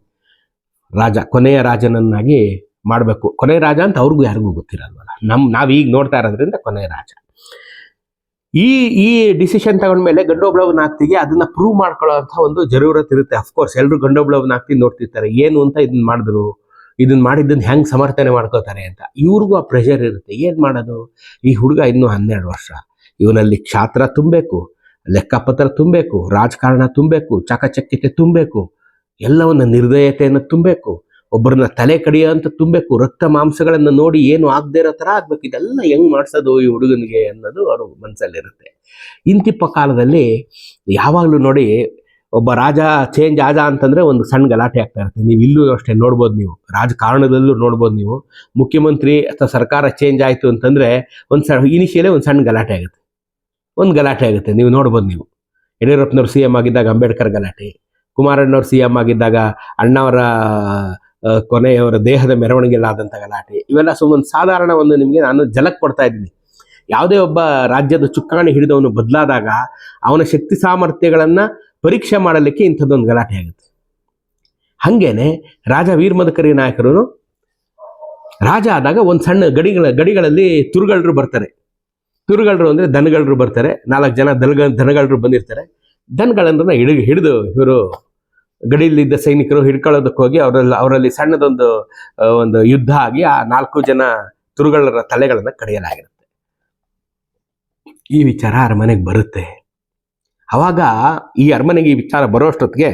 ರಾಜ, ಕೊನೆಯ ರಾಜನನ್ನಾಗಿ ಮಾಡಬೇಕು. ಕೊನೆಯ ರಾಜ ಅಂತ ಅವ್ರಿಗೂ ಯಾರಿಗೂ ಗೊತ್ತಿರಲ್ವಲ್ಲ. ನಮ್, ನಾವ್ ಈಗ ನೋಡ್ತಾ ಇರೋದ್ರಿಂದ ಕೊನೆಯ ರಾಜ. ಈ ಈ ಡಿಸಿಷನ್ ತಗೊಂಡ್ಮೇಲೆ ಗಂಡೊಬ್ಳವನ್ನ ಹಾಕ್ತಿಗೆ ಅದನ್ನ ಪ್ರೂವ್ ಮಾಡ್ಕೊಳ್ಳೋ ಅಂತ ಒಂದು ಜರೂರತ್ ಇರುತ್ತೆ. ಅಫ್ಕೋರ್ಸ್ ಎಲ್ಲರೂ ಗಂಡೊಬ್ಳವನ್ನ ಹಾಕ್ತಿ ನೋಡ್ತಿರ್ತಾರೆ. ಏನು ಅಂತ ಇದನ್ನ ಮಾಡಿದ್ರು? ಇದನ್ನ ಮಾಡಿದ್ದನ್ನು ಹೆಂಗ್ ಸಮರ್ಥನೆ ಮಾಡ್ಕೋತಾರೆ ಅಂತ. ಇವ್ರಿಗೂ ಆ ಪ್ರೆಷರ್ ಇರುತ್ತೆ. ಏನ್ ಮಾಡೋದು? ಈ ಹುಡುಗ ಇನ್ನೂ ಹನ್ನೆರಡು ವರ್ಷ. ಇವನಲ್ಲಿ ಕ್ಷಾತ್ರ ತುಂಬಬೇಕು, ಲೆಕ್ಕಪತ್ರ ತುಂಬಬೇಕು, ರಾಜಕಾರಣ ತುಂಬಬೇಕು, ಚಾಕಚಕ್ಯತೆ ತುಂಬಬೇಕು, ಎಲ್ಲವನ್ನ ನಿರ್ದಯತೆಯನ್ನು ತುಂಬಬೇಕು ಒಬ್ಬರನ್ನ ತಲೆ ಕಡಿಯೋ ಅಂತ ತುಂಬಬೇಕು, ರಕ್ತ ಮಾಂಸಗಳನ್ನ ನೋಡಿ ಏನು ಆಗದೆ ಇರೋ ಥರ ಆಗ್ಬೇಕು. ಇದೆಲ್ಲ ಹೆಂಗ್ ಮಾಡ್ಸೋದು ಈ ಹುಡುಗನಿಗೆ ಅನ್ನೋದು ಅವ್ರ ಮನಸ್ಸಲ್ಲಿರುತ್ತೆ ಇಂತಿಪ್ಪ ಕಾಲದಲ್ಲಿ ಯಾವಾಗಲೂ ನೋಡಿ ಒಬ್ಬ ರಾಜ ಚೇಂಜ್ ಆದ ಅಂತಂದ್ರೆ ಒಂದು ಸಣ್ಣ ಗಲಾಟೆ ಆಗ್ತಾ ಇರುತ್ತೆ. ನೀವು ಇಲ್ಲೂ ಅಷ್ಟೇ ನೋಡ್ಬೋದು ನೀವು. ರಾಜಕಾರಣದಲ್ಲೂ ನೋಡ್ಬೋದು ನೀವು. ಮುಖ್ಯಮಂತ್ರಿ ಅಥವಾ ಸರ್ಕಾರ ಚೇಂಜ್ ಆಯಿತು ಅಂತಂದ್ರೆ ಒಂದು ಸಣ್ಣ ಇನಿಷಿಯಲೇ ಒಂದು ಸಣ್ಣ ಗಲಾಟೆ ಆಗುತ್ತೆ. ಒಂದು ಗಲಾಟೆ ಆಗುತ್ತೆ. ನೀವು ನೋಡ್ಬೋದು ನೀವು. ಯಡಿಯೂರಪ್ಪನವ್ರು ಸಿ ಎಂ ಆಗಿದ್ದಾಗ ಅಂಬೇಡ್ಕರ್ ಗಲಾಟೆ. ಕುಮಾರಣ್ಣವ್ರು ಸಿ ಎಂ ಆಗಿದ್ದಾಗ ಅಣ್ಣವರ ಕೊನೆಯವರ ದೇಹದ ಮೆರವಣಿಗೆಲ್ಲ ಆದಂಥ ಗಲಾಟೆ. ಇವೆಲ್ಲ ಸುಮ್ಮನೆ ಸಾಧಾರಣ ಒಂದು ನಿಮಗೆ ನಾನು ಜಲಕ್ ಕೊಡ್ತಾ ಇದ್ದೀನಿ. ಯಾವುದೇ ಒಬ್ಬ ರಾಜ್ಯದ ಚುಕ್ಕಾಣಿ ಹಿಡಿದವನು ಬದಲಾದಾಗ ಅವನ ಶಕ್ತಿ ಸಾಮರ್ಥ್ಯಗಳನ್ನ ಪರೀಕ್ಷೆ ಮಾಡಲಿಕ್ಕೆ ಇಂಥದ್ದೊಂದು ಗಲಾಟೆ ಆಗುತ್ತೆ. ಹಂಗೇನೆ ರಾಜ ವೀರಮದಕರಿ ನಾಯಕರು ರಾಜ ಆದಾಗ ಒಂದು ಸಣ್ಣ ಗಡಿಗಳ, ಗಡಿಗಳಲ್ಲಿ ತುರುಗಳರು ಬರ್ತಾರೆ. ತುರುಗಳರು ಅಂದರೆ ದನಗಳರು ಬರ್ತಾರೆ. ನಾಲ್ಕು ಜನ ದನಗ, ದನಗಳರು ಬಂದಿರ್ತಾರೆ. ದನಗಳನ್ನ ಹಿಡಿ, ಹಿಡಿದು ಇವರು ಗಡಿಯಲ್ಲಿದ್ದ ಸೈನಿಕರು ಹಿಡ್ಕೊಳ್ಳೋದಕ್ಕೆ ಹೋಗಿ ಅವರಲ್ಲಿ ಅವರಲ್ಲಿ ಸಣ್ಣದೊಂದು ಒಂದು ಯುದ್ಧ ಆಗಿ ಆ ನಾಲ್ಕು ಜನ ತುರುಗಳರ ತಲೆಗಳನ್ನು ಕಡಿಯಲಾಗಿರುತ್ತೆ. ಈ ವಿಚಾರ ಅರಮನೆಗೆ ಬರುತ್ತೆ. ಅವಾಗ ಈ ಅರಮನೆಗೆ ಈ ವಿಚಾರ ಬರೋಷ್ಟೊತ್ತಿಗೆ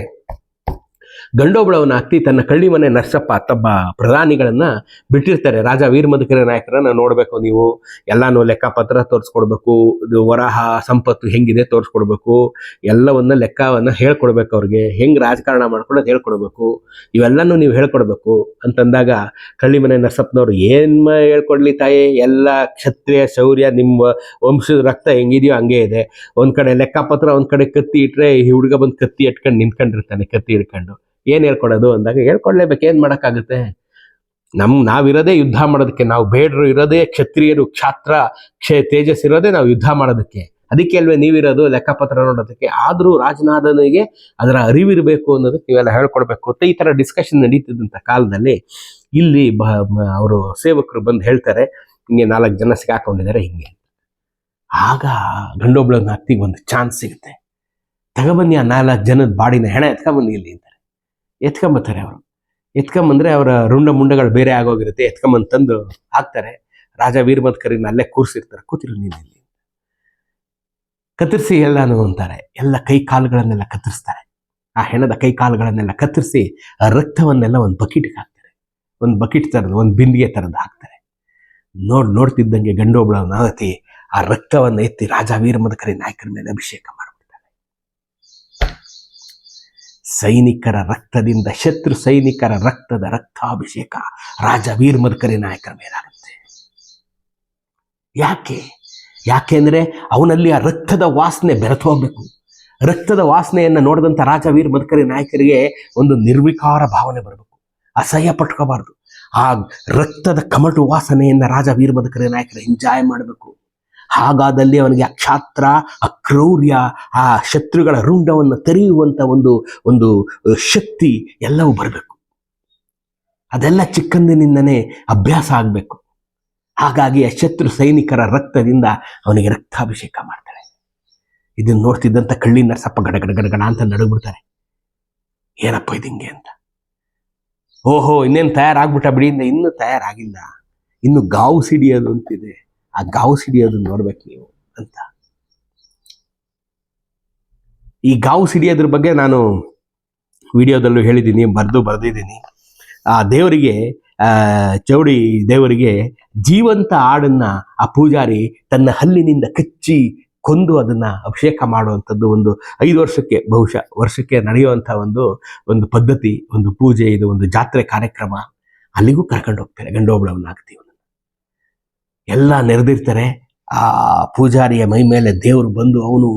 ಗಂಡೋಬಳವನ ಅತ್ತಿ ತನ್ನ ಕಳ್ಳಿ ಮನೆ ನರಸಪ್ಪ ತಬ್ಬ ಪ್ರಧಾನಿಗಳನ್ನ ಬಿಟ್ಟಿರ್ತಾರೆ. ರಾಜ ವೀರಮಧುಕರ ನಾಯಕರನ್ನ ನೋಡಬೇಕು ನೀವು. ಎಲ್ಲಾನು ಲೆಕ್ಕಪತ್ರ ತೋರಿಸ್ಕೊಡ್ಬೇಕು. ಇದು ವರಹ ಸಂಪತ್ತು ಹೆಂಗಿದೆ ತೋರಿಸ್ಕೊಡ್ಬೇಕು. ಎಲ್ಲವನ್ನ ಲೆಕ್ಕವನ್ನ ಹೇಳ್ಕೊಡ್ಬೇಕು ಅವ್ರಿಗೆ. ಹೆಂಗ್ ರಾಜಕಾರಣ ಮಾಡ್ಕೊಳ್ಳೋದು ಹೇಳ್ಕೊಡ್ಬೇಕು. ಇವೆಲ್ಲನೂ ನೀವು ಹೇಳ್ಕೊಡ್ಬೇಕು. ಅಂತಂದಾಗ ಕಳ್ಳಿಮನೆ ನರಸಪ್ಪನವ್ರು ಏನ್ ಹೇಳ್ಕೊಡ್ಲಿ ತಾಯಿ? ಎಲ್ಲ ಕ್ಷತ್ರಿಯ ಶೌರ್ಯ ನಿಮ್ಮ ವಂಶದ ರಕ್ತ ಹೆಂಗಿದೆಯೋ ಹಂಗೆ ಇದೆ. ಒಂದ್ ಕಡೆ ಲೆಕ್ಕಪತ್ರ ಒಂದ್ ಕಡೆ ಕತ್ತಿ ಇಟ್ರೆ ಈ ಹುಡುಗ ಬಂದು ಕತ್ತಿ ಇಟ್ಕೊಂಡು ನಿಂತ್ಕೊಂಡಿರ್ತಾನೆ, ಕತ್ತಿ ಹಿಡ್ಕೊಂಡು. ಏನ್ ಹೇಳ್ಕೊಡೋದು ಅಂದಾಗ ಹೇಳ್ಕೊಡ್ಲೇಬೇಕು, ಏನು ಮಾಡೋಕ್ಕಾಗುತ್ತೆ? ನಮ್, ನಾವಿರೋದೇ ಯುದ್ಧ ಮಾಡೋದಕ್ಕೆ, ನಾವು ಬೇಡರು ಇರೋದೇ ಕ್ಷತ್ರಿಯರು, ಕ್ಷಾತ್ರ, ಕ್ಷೇ, ತೇಜಸ್ ಇರೋದೇ ನಾವು ಯುದ್ಧ ಮಾಡೋದಕ್ಕೆ. ಅದಕ್ಕೆ ಅಲ್ವೇ ನೀವಿರೋದು ಲೆಕ್ಕಪತ್ರ ನೋಡೋದಕ್ಕೆ. ಆದರೂ ರಾಜನಾಥನಿಗೆ ಅದರ ಅರಿವಿರಬೇಕು ಅನ್ನೋದಕ್ಕೆ ನೀವೆಲ್ಲ ಹೇಳ್ಕೊಡ್ಬೇಕು. ಅಂತ ಈ ಥರ ಡಿಸ್ಕಷನ್ ನಡೀತಿದ್ದಂಥ ಕಾಲದಲ್ಲಿ ಇಲ್ಲಿ ಬ ಅವರು ಸೇವಕರು ಬಂದು ಹೇಳ್ತಾರೆ, ಹಿಂಗೆ ನಾಲ್ಕು ಜನ ಸಿಗಾಕೊಂಡಿದ್ದಾರೆ ಹಿಂಗೆ ಆಗ ಗಂಡೊಬ್ಳನ್ನ ಹತ್ತಿಗೆ ಒಂದು ಚಾನ್ಸ್ ಸಿಗುತ್ತೆ. ತಗೊಬನ್ನಿ ಆ ನಾಲ್ಕು ಜನದ ಬಾಡಿನ ಹೆಣ ಎತ್ಕೊಂಡ್ಬನ್ನಿ ಇಲ್ಲಿ ಅಂತಾರೆ ಎತ್ಕೊಂಬತ್ತಾರೆ ಅವರು. ಎತ್ಕೊಂಬಂದ್ರೆ ಅವರ ರುಂಡ ಮುಂಡಗಳು ಬೇರೆ ಆಗೋಗಿರುತ್ತೆ. ಎತ್ಕೊಂಬಂದು ತಂದು ಹಾಕ್ತಾರೆ. ರಾಜ ವೀರಮತ್ಕರಿನ ಅಲ್ಲೇ ಕೂರಿಸಿರ್ತಾರೆ. ಕೂತಿರು ನೀನು ಇಲ್ಲಿ ಕತ್ತರಿಸಿ ಎಲ್ಲಾನು ಅಂತಾರೆ. ಎಲ್ಲ ಕೈ ಕಾಲುಗಳನ್ನೆಲ್ಲ ಕತ್ತರಿಸ್ತಾರೆ. ಆ ಹೆಣದ ಕೈ ಕಾಲುಗಳನ್ನೆಲ್ಲ ಕತ್ತರಿಸಿ ಆ ರಕ್ತವನ್ನೆಲ್ಲ ಒಂದು ಬಕೆಟ್ಗೆ ಹಾಕ್ತಾರೆ. ಒಂದು ಬಕೆಟ್ ಥರದ್ದು ಒಂದು ಬಿಂದಿಗೆ ಥರದ್ದು ಹಾಕ್ತಾರೆ. ನೋಡ್, ನೋಡ್ತಿದ್ದಂಗೆ ಗಂಡೋಬ್ಳ ನಾವತಿ ಆ ರಕ್ತವನ್ನು ಎತ್ತಿ ರಾಜ ವೀರಮದಕರಿ ನಾಯಕರ ಮೇಲೆ ಅಭಿಷೇಕ ಸೈನಿಕರ ರಕ್ತದಿಂದ, ಶತ್ರು ಸೈನಿಕರ ರಕ್ತದ ರಕ್ತಾಭಿಷೇಕ ರಾಜ ವೀರಮದಕರೆ ನಾಯಕರ ಮೇಲಾಗುತ್ತೆ. ಯಾಕೆ? ಯಾಕೆಂದ್ರೆ ಅವನಲ್ಲಿ ಆ ರಕ್ತದ ವಾಸನೆ ಬೆರೆತು ಹೋಗಬೇಕು. ರಕ್ತದ ವಾಸನೆಯನ್ನ ನೋಡಿದಂಥ ರಾಜ ವೀರ ಮದಕರಿ ನಾಯಕರಿಗೆ ಒಂದು ನಿರ್ವಿಕಾರ ಭಾವನೆ ಬರಬೇಕು. ಅಸಹ್ಯ ಪಟ್ಕೋಬಾರ್ದು. ಆ ರಕ್ತದ ಕಮಟು ವಾಸನೆಯನ್ನ ರಾಜ ವೀರ ಮದಕರಿ ನಾಯಕರು ಎಂಜಾಯ್ ಮಾಡಬೇಕು. ಹಾಗಾದಲ್ಲಿ ಅವನಿಗೆ ಅಕ್ಷಾತ್ರ, ಅಕ್ರೌರ್ಯ, ಆ ಶತ್ರುಗಳ ರುಂಡವನ್ನು ತೆರೆಯುವಂಥ ಒಂದು ಒಂದು ಶಕ್ತಿ ಎಲ್ಲವೂ ಬರಬೇಕು. ಅದೆಲ್ಲ ಚಿಕ್ಕಂದಿನಿಂದನೇ ಅಭ್ಯಾಸ ಆಗಬೇಕು. ಹಾಗಾಗಿ ಆ ಶತ್ರು ಸೈನಿಕರ ರಕ್ತದಿಂದ ಅವನಿಗೆ ರಕ್ತಾಭಿಷೇಕ ಮಾಡ್ತಾಳೆ. ಇದನ್ನು ನೋಡ್ತಿದ್ದಂಥ ಕಳ್ಳಿ ನರಸಪ್ಪ ಗಡಗಡ ಗಡ ಗಡ ಗಡ ಅಂತ ನಡುಗ್ಬಿಡ್ತಾರೆ. ಏನಪ್ಪ ಇದು ಹಿಂಗೆ ಅಂತ. ಓಹೋ, ಇನ್ನೇನು ತಯಾರಾಗ್ಬಿಟ್ಟ ಬಿಡಿ, ಇನ್ನೂ ತಯಾರಾಗಿಲ್ಲ. ಇನ್ನು ಗಾವು ಸಿಡಿಯೋದು ಅಂತಿದೆ. ಆ ಗಾವು ಸಿಡಿಯೋದು ನೋಡ್ಬೇಕು ನೀವು ಅಂತ. ಈ ಗಾವು ಸಿಡಿಯೋದ್ರ ಬಗ್ಗೆ ನಾನು ವಿಡಿಯೋದಲ್ಲೂ ಹೇಳಿದ್ದೀನಿ, ಬರೆದು ಬರೆದಿದ್ದೀನಿ. ಆ ದೇವರಿಗೆ ಚೌಡಿ ದೇವರಿಗೆ ಜೀವಂತ ಆಡನ್ನ ಆ ಪೂಜಾರಿ ತನ್ನ ಹಲ್ಲಿನಿಂದ ಕಚ್ಚಿ ಕೊಂದು ಅದನ್ನ ಅಭಿಷೇಕ ಮಾಡುವಂಥದ್ದು ಒಂದು ಐದು ವರ್ಷಕ್ಕೆ, ಬಹುಶಃ ವರ್ಷಕ್ಕೆ ನಡೆಯುವಂಥ ಒಂದು ಒಂದು ಪದ್ಧತಿ, ಒಂದು ಪೂಜೆ, ಇದು ಒಂದು ಜಾತ್ರೆ ಕಾರ್ಯಕ್ರಮ ಅಲ್ಲಿಗೂ ಕರ್ಕೊಂಡು ಹೋಗ್ತಾರೆ ಗಂಡೋಬಳವನ್ನು ಹಾಕ್ತೀವಿ ಎಲ್ಲ ನೆರೆದಿರ್ತಾರೆ. ಆ ಪೂಜಾರಿಯ ಮೈ ಮೇಲೆ ದೇವರು ಬಂದು ಅವನು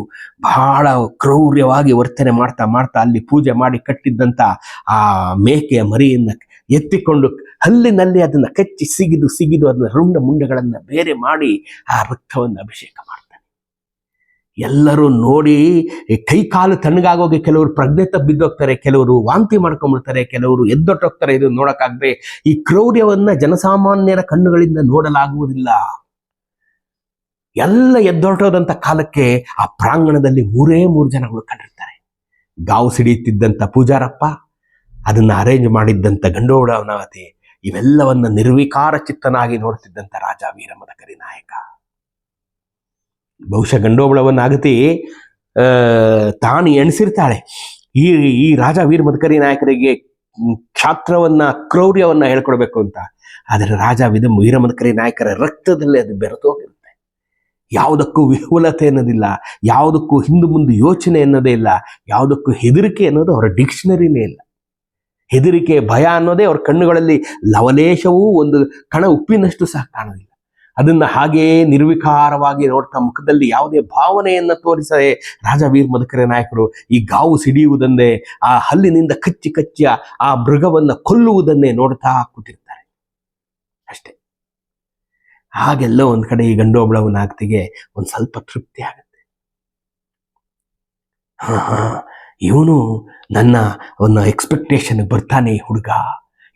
ಬಹಳ ಕ್ರೌರ್ಯವಾಗಿ ವರ್ತನೆ ಮಾಡ್ತಾ ಮಾಡ್ತಾ ಅಲ್ಲಿ ಪೂಜೆ ಮಾಡಿ ಕಟ್ಟಿದ್ದಂಥ ಆ ಮೇಕೆಯ ಮರಿಯನ್ನ ಎತ್ತಿಕೊಂಡು ಹಲ್ಲಿನಲ್ಲಿ ಅದನ್ನ ಕಚ್ಚಿ ಸಿಗಿದು ಸಿಗಿದು ಅದನ್ನ ರುಂಡ ಮುಂಡಗಳನ್ನು ಬೇರೆ ಮಾಡಿ ಆ ರಕ್ತವನ್ನು ಅಭಿಷೇಕ ಎಲ್ಲರೂ ನೋಡಿ ಕೈಕಾಲು ತಣ್ಣಗಾಗೋಗಿ ಕೆಲವರು ಪ್ರಜ್ಞೆ ತಬ್ಬಿದ್ದೋಗ್ತಾರೆ ಕೆಲವರು ವಾಂತಿ ಮಾಡ್ಕೊಂಡ್ಬಿಡ್ತಾರೆ ಕೆಲವರು ಎದ್ದೊಟ್ಟೋಗ್ತಾರೆ ಇದು ನೋಡೋಕ್ಕಾಗದೆ. ಈ ಕ್ರೌರ್ಯವನ್ನ ಜನಸಾಮಾನ್ಯರ ಕಣ್ಣುಗಳಿಂದ ನೋಡಲಾಗುವುದಿಲ್ಲ. ಎಲ್ಲ ಎದ್ದೊಟ್ಟೋದಂಥ ಕಾಲಕ್ಕೆ ಆ ಪ್ರಾಂಗಣದಲ್ಲಿ ಮೂರೇ ಮೂರು ಜನಗಳು ಕಂಡಿರ್ತಾರೆ. ಗಾವು ಸಿಡಿಯುತ್ತಿದ್ದಂಥ ಪೂಜಾರಪ್ಪ, ಅದನ್ನ ಅರೇಂಜ್ ಮಾಡಿದ್ದಂಥ ಗಂಡೋಡ ಅವನಾವತಿ, ಇವೆಲ್ಲವನ್ನ ನಿರ್ವಿಕಾರ ಚಿತ್ತನಾಗಿ ನೋಡ್ತಿದ್ದಂಥ ರಾಜ ವೀರಮದಕರಿ ನಾಯಕ. ಬಹುಶಃ ಗಂಡೋಬಳವನ್ನ ಆಗತಿ ಆ, ತಾನು ಎಣಿಸಿರ್ತಾಳೆ. ಈ ಈ ರಾಜ ವೀರ ಮದಕರಿ ನಾಯಕರಿಗೆ ಕ್ಷಾತ್ರವನ್ನ, ಕ್ರೌರ್ಯವನ್ನ ಹೇಳ್ಕೊಡ್ಬೇಕು ಅಂತ. ಆದರೆ ರಾಜ ವಿಧ ವೀರಮದಕರಿ ನಾಯಕರ ರಕ್ತದಲ್ಲಿ ಅದು ಬೆರೆತು ಹೋಗಿರುತ್ತೆ. ಯಾವುದಕ್ಕೂ ವಿಹುಲತೆ ಅನ್ನೋದಿಲ್ಲ, ಯಾವುದಕ್ಕೂ ಹಿಂದು ಮುಂದೆ ಯೋಚನೆ ಅನ್ನೋದೇ ಇಲ್ಲ, ಯಾವುದಕ್ಕೂ ಹೆದರಿಕೆ ಅನ್ನೋದು ಅವರ ಡಿಕ್ಷನರಿನೇ ಇಲ್ಲ. ಹೆದರಿಕೆ, ಭಯ ಅನ್ನೋದೇ ಅವ್ರ ಕಣ್ಣುಗಳಲ್ಲಿ ಲವಲೇಶವೂ ಒಂದು ಕಣ ಉಪ್ಪಿನಷ್ಟು ಸಹ ಕಾಣೋದಿಲ್ಲ ಅದನ್ನ ಹಾಗೆಯೇ ನಿರ್ವಿಕಾರವಾಗಿ ನೋಡ್ತಾ ಮುಖದಲ್ಲಿ ಯಾವುದೇ ಭಾವನೆಯನ್ನ ತೋರಿಸದೆ ರಾಜ ವೀರ್ ಮಧುಕರ ನಾಯಕರು ಈ ಗಾವು ಸಿಡಿಯುವುದನ್ನೇ ಆ ಹಲ್ಲಿನಿಂದ ಕಚ್ಚಿ ಕಚ್ಚಿ ಆ- ಮೃಗವನ್ನ ಕೊಲ್ಲುವುದನ್ನೇ ನೋಡ್ತಾ ಕೂತಿರ್ತಾರೆ. ಅಷ್ಟೇ. ಹಾಗೆಲ್ಲ ಒಂದ್ ಕಡೆ ಈ ಗಂಡೋಬಳವನ ಆಗ್ತಿಗೆ ಒಂದ್ ಸ್ವಲ್ಪ ತೃಪ್ತಿ ಆಗುತ್ತೆ. ಹಾ ಇವನು ನನ್ನ ಒಂದು ಎಕ್ಸ್ಪೆಕ್ಟೇಷನ್ ಬರ್ತಾನೆ ಹುಡುಗ.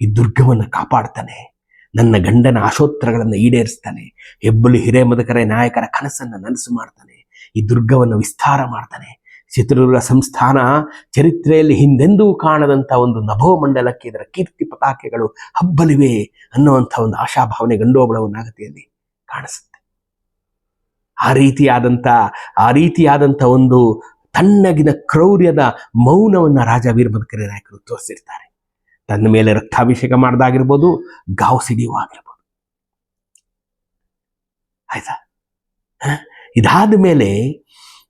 ಈ ದುರ್ಗವನ್ನ ಕಾಪಾಡ್ತಾನೆ. ನನ್ನ ಗಂಡನ ಆಶೋತ್ತರಗಳನ್ನು ಈಡೇರಿಸ್ತಾನೆ. ಹೆಬ್ಬುಲಿ ಹಿರೇಮದಕರೆ ನಾಯಕರ ಕನಸನ್ನ ನನಸು ಮಾಡ್ತಾನೆ. ಈ ದುರ್ಗವನ್ನು ವಿಸ್ತಾರ ಮಾಡ್ತಾನೆ. ಚಿತ್ರದುರ್ಗ ಸಂಸ್ಥಾನ ಚರಿತ್ರೆಯಲ್ಲಿ ಹಿಂದೆಂದೂ ಕಾಣದಂಥ ಒಂದು ನಭೋಮಂಡಲಕ್ಕೆ ಇದರ ಕೀರ್ತಿ ಪತಾಕೆಗಳು ಹಬ್ಬಲಿವೆ ಅನ್ನುವಂಥ ಒಂದು ಆಶಾಭಾವನೆ ಗಂಡೋಬಳವ ನಾಗತಿಯಲ್ಲಿ ಕಾಣಿಸುತ್ತೆ. ಆ ರೀತಿಯಾದಂಥ ಆ ರೀತಿಯಾದಂಥ ಒಂದು ತಣ್ಣಗಿನ ಕ್ರೌರ್ಯದ ಮೌನವನ್ನ ರಾಜ ವೀರಭದ್ಕರಿ ನಾಯಕರು ತೋರಿಸಿರ್ತಾರೆ. ತನ್ನ ಮೇಲೆ ರಕ್ತಾಭಿಷೇಕ ಮಾಡ್ದಾಗಿರ್ಬೋದು, ಗಾವು ಸಿಡಿಯುವಾಗಿರ್ಬೋದು ಆಯ್ತಾ? ಹ? ಇದಾದ ಮೇಲೆ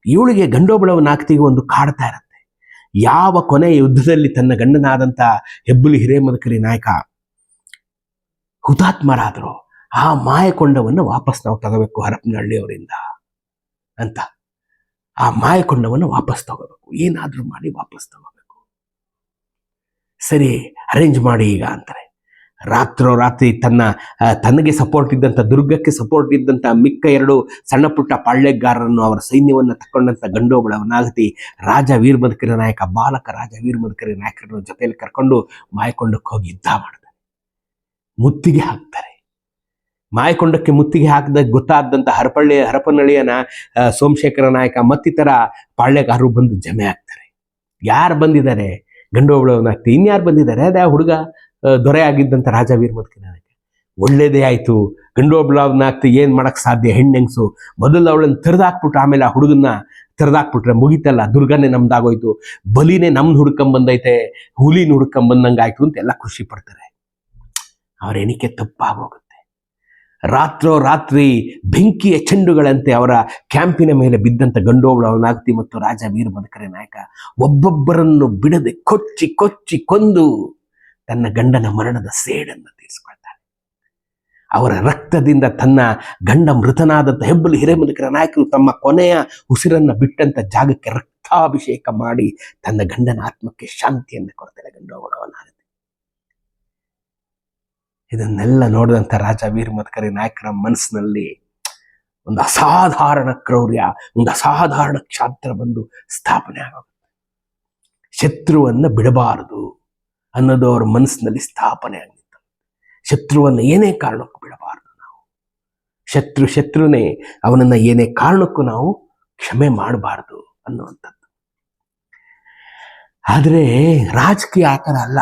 ಇವಳಿಗೆ ಗಂಡೋಬಳವ ನಾಕ್ತಿಗೆ ಒಂದು ಕಾಡ್ತಾ ಇರುತ್ತೆ. ಯಾವ ಕೊನೆ ಯುದ್ಧದಲ್ಲಿ ತನ್ನ ಗಂಡನಾದಂಥ ಹೆಬ್ಬುಲಿ ಹಿರೇಮದಕರಿ ನಾಯಕ ಹುತಾತ್ಮರಾದರು, ಆ ಮಾಯಕೊಂಡವನ್ನು ವಾಪಸ್ ನಾವು ತಗೋಬೇಕು ಹರಪನಹಳ್ಳಿಯವರಿಂದ ಅಂತ. ಆ ಮಾಯಕೊಂಡವನ್ನು ವಾಪಸ್ ತಗೋಬೇಕು. ಏನಾದರೂ ಮಾಡಿ ವಾಪಸ್ ತಗೋಬೇಕು. ಸರಿ ಅರೇಂಜ್ ಮಾಡಿ ಈಗ ಅಂತಾರೆ. ರಾತ್ರೋ ರಾತ್ರಿ ತನ್ನ ತನಗೆ ಸಪೋರ್ಟ್ ಇದ್ದಂಥ ದುರ್ಗಕ್ಕೆ ಸಪೋರ್ಟ್ ಇದ್ದಂಥ ಮಿಕ್ಕ ಎರಡು ಸಣ್ಣ ಪುಟ್ಟ ಪಾಳ್ಯಗಾರರನ್ನು ಅವರ ಸೈನ್ಯವನ್ನು ತಕ್ಕೊಂಡಂಥ ಗಂಡೋಬಳವನಾಗತಿ ರಾಜ ವೀರಭದ್ರಕರಿ ನಾಯಕ, ಬಾಲಕ ರಾಜ ವೀರಭದ್ರಕರಿ ನಾಯಕರನ್ನು ಜೊತೆಯಲ್ಲಿ ಕರ್ಕೊಂಡು ಮಾಯಕೊಂಡಕ್ಕೆ ಹೋಗಿ ಯುದ್ಧ ಮಾಡ್ತಾರೆ. ಮುತ್ತಿಗೆ ಹಾಕ್ತಾರೆ. ಮಾಯಕೊಂಡಕ್ಕೆ ಮುತ್ತಿಗೆ ಹಾಕಿದ ಗೊತ್ತಾದಂಥ ಹರಪಳ್ಳಿ, ಹರಪನಹಳ್ಳಿಯನ ಸೋಮಶೇಖರ ನಾಯಕ ಮತ್ತಿತರ ಪಾಳ್ಯಗಾರರು ಬಂದು ಜಮೆ ಆಗ್ತಾರೆ. ಯಾರು ಬಂದಿದ್ದಾರೆ? ಗಂಡೋಬಳವನಾಗ್ತಿ. ಇನ್ಯಾರು ಬಂದಿದ್ದಾರೆ? ಅದೇ ಆ ಹುಡುಗ ದೊರೆ ಆಗಿದ್ದಂಥ ರಾಜ ಒಳ್ಳೇದೇ ಆಯಿತು. ಒಬ್ಬಳವನ್ನ ಗಂಡೋಬಳವನಾಗ್ತಿ ಏನು ಮಾಡೋಕ್ಕೆ ಸಾಧ್ಯ? ಹೆಣ್ಣೆಂಗ್ಸು ಮೊದಲು ಅವಳನ್ನು ತೆರೆದಾಕ್ಬಿಟ್ಟು ಆಮೇಲೆ ಆ ಹುಡುಗನ್ನ ತೆರೆದಾಕ್ಬಿಟ್ರೆ ಮುಗಿತಲ್ಲ? ದುರ್ಗನೇ ನಮ್ದಾಗೋಯ್ತು. ಬಲಿನೇ ನಮ್ದು ಹುಡ್ಕೊಂಬಂದೈತೆ. ಹುಲಿನ ಹುಡ್ಕೊಂಬಂದಂಗಾಯ್ತು ಅಂತ ಎಲ್ಲ ಖುಷಿ ಪಡ್ತಾರೆ. ಅವ್ರ ಎಣಿಕೆ ತಪ್ಪಾಗೋಗುತ್ತೆ ರಾತ್ರೋ ರಾತ್ರಿ ಬೆಂಕಿಯ ಚೆಂಡುಗಳಂತೆ ಅವರ ಕ್ಯಾಂಪಿನ ಮೇಲೆ ಬಿದ್ದಂತ ಗಂಡೋಬಳವನಾಗತಿ ಮತ್ತು ರಾಜ ವೀರಭದ್ರಕರಿ ನಾಯಕ, ಒಬ್ಬೊಬ್ಬರನ್ನು ಬಿಡದೆ ಕೊಚ್ಚಿ ಕೊಚ್ಚಿ ಕೊಂದು ತನ್ನ ಗಂಡನ ಮರಣದ ಸೇಡನ್ನು ತೀರಿಸಿಕೊಳ್ತಾಳೆ. ಅವರ ರಕ್ತದಿಂದ ತನ್ನ ಗಂಡ ಮೃತನಾದಂಥ ಹೆಬ್ಬಲು ಹಿರೇಮದಕರ ನಾಯಕರು ತಮ್ಮ ಕೊನೆಯ ಉಸಿರನ್ನ ಬಿಟ್ಟಂತ ಜಾಗಕ್ಕೆ ರಕ್ತಾಭಿಷೇಕ ಮಾಡಿ ತನ್ನ ಗಂಡನ ಆತ್ಮಕ್ಕೆ ಶಾಂತಿಯನ್ನು ಕೊಡ್ತಾರೆ ಗಂಡೋಬಳವನಾಗತಿ ಇದನ್ನೆಲ್ಲ ನೋಡಿದಂಥ ರಾಜ ವೀರಮದಕರಿ ನಾಯಕರ ಮನಸ್ಸಿನಲ್ಲಿ ಒಂದು ಅಸಾಧಾರಣ ಕ್ರೌರ್ಯ, ಒಂದು ಅಸಾಧಾರಣ ಕ್ಷಾತ್ರ ಬಂದು ಸ್ಥಾಪನೆ ಆಗುತ್ತೆ ಶತ್ರುವನ್ನ ಬಿಡಬಾರದು ಅನ್ನೋದು ಅವ್ರ ಮನಸ್ಸಿನಲ್ಲಿ ಸ್ಥಾಪನೆ ಆಗಿತ್ತು. ಶತ್ರುವನ್ನ ಏನೇ ಕಾರಣಕ್ಕೂ ಬಿಡಬಾರದು ನಾವು. ಶತ್ರು ಶತ್ರುನೇ, ಅವನನ್ನ ಏನೇ ಕಾರಣಕ್ಕೂ ನಾವು ಕ್ಷಮೆ ಮಾಡಬಾರದು ಅನ್ನುವಂಥದ್ದು. ಆದರೆ ರಾಜಕೀಯ ಆ ಅಲ್ಲ.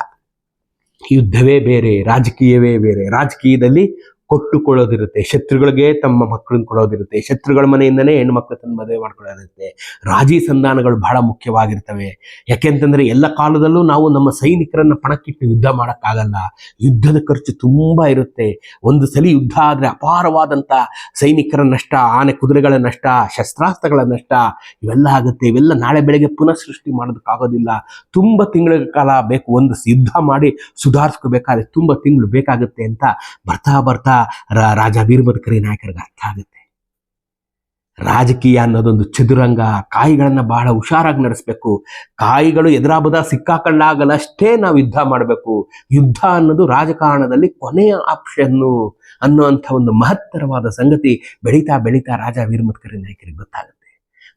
ಯುದ್ಧವೇ ಬೇರೆ ರಾಜಕೀಯವೇ ಬೇರೆ. ರಾಜಕೀಯದಲ್ಲಿ ಕೊಟ್ಟುಕೊಳ್ಳೋದಿರುತ್ತೆ. ಶತ್ರುಗಳಿಗೆ ತಮ್ಮ ಮಕ್ಕಳನ್ನ ಕೊಡೋದಿರುತ್ತೆ. ಶತ್ರುಗಳ ಮನೆಯಿಂದನೇ ಹೆಣ್ಣು ಮಕ್ಕಳು ತನ್ನ ಮದುವೆ ಮಾಡ್ಕೊಳ್ಳೋದಿರುತ್ತೆ. ರಾಜಿ ಸಂಧಾನಗಳು ಬಹಳ ಮುಖ್ಯವಾಗಿರ್ತವೆ. ಯಾಕೆಂತಂದ್ರೆ ಎಲ್ಲ ಕಾಲದಲ್ಲೂ ನಾವು ನಮ್ಮ ಸೈನಿಕರನ್ನ ಪಣಕ್ಕಿಟ್ಟು ಯುದ್ಧ ಮಾಡೋಕ್ಕಾಗಲ್ಲ. ಯುದ್ಧದ ಖರ್ಚು ತುಂಬಾ ಇರುತ್ತೆ. ಒಂದು ಸಲ ಯುದ್ಧ ಆದ್ರೆ ಅಪಾರವಾದಂಥ ಸೈನಿಕರ ನಷ್ಟ, ಆನೆ ಕುದುರೆಗಳ ನಷ್ಟ, ಶಸ್ತ್ರಾಸ್ತ್ರಗಳ ನಷ್ಟ, ಇವೆಲ್ಲ ಆಗುತ್ತೆ. ಇವೆಲ್ಲ ನಾಳೆ ಬೆಳಗ್ಗೆ ಪುನಃ ಸೃಷ್ಟಿ ಮಾಡೋದಕ್ಕಾಗೋದಿಲ್ಲ. ತುಂಬ ತಿಂಗಳ ಕಾಲ ಬೇಕು. ಒಂದು ಯುದ್ಧ ಮಾಡಿ ಸುಧಾರಿಸ್ಕೋಬೇಕಾದ್ರೆ ತುಂಬ ತಿಂಗಳು ಬೇಕಾಗುತ್ತೆ ಅಂತ ಬರ್ತಾ ಬರ್ತಾ ರಾಜ ಕರಿ ನಾಯಕರಿಗೆ ಅರ್ಥ ಆಗುತ್ತೆ. ರಾಜಕೀಯ ಅನ್ನೋದೊಂದು ಚದುರಂಗ, ಕಾಯಿಗಳನ್ನ ಬಹಳ ಹುಷಾರಾಗಿ ನಡೆಸಬೇಕು. ಕಾಯಿಗಳು ಎದುರಾಬದ ಸಿಕ್ಕಾಕೊಂಡಾಗಲಷ್ಟೇ ನಾವು ಯುದ್ಧ ಮಾಡಬೇಕು. ಯುದ್ಧ ಅನ್ನೋದು ರಾಜಕಾರಣದಲ್ಲಿ ಕೊನೆಯ ಆಪ್ಷನ್ನು ಅನ್ನುವಂಥ ಒಂದು ಮಹತ್ತರವಾದ ಸಂಗತಿ ಬೆಳೀತಾ ಬೆಳೀತಾ ರಾಜ ವೀರಮತ್ಕರಿ ನಾಯಕರಿಗೆ ಗೊತ್ತಾಗುತ್ತೆ.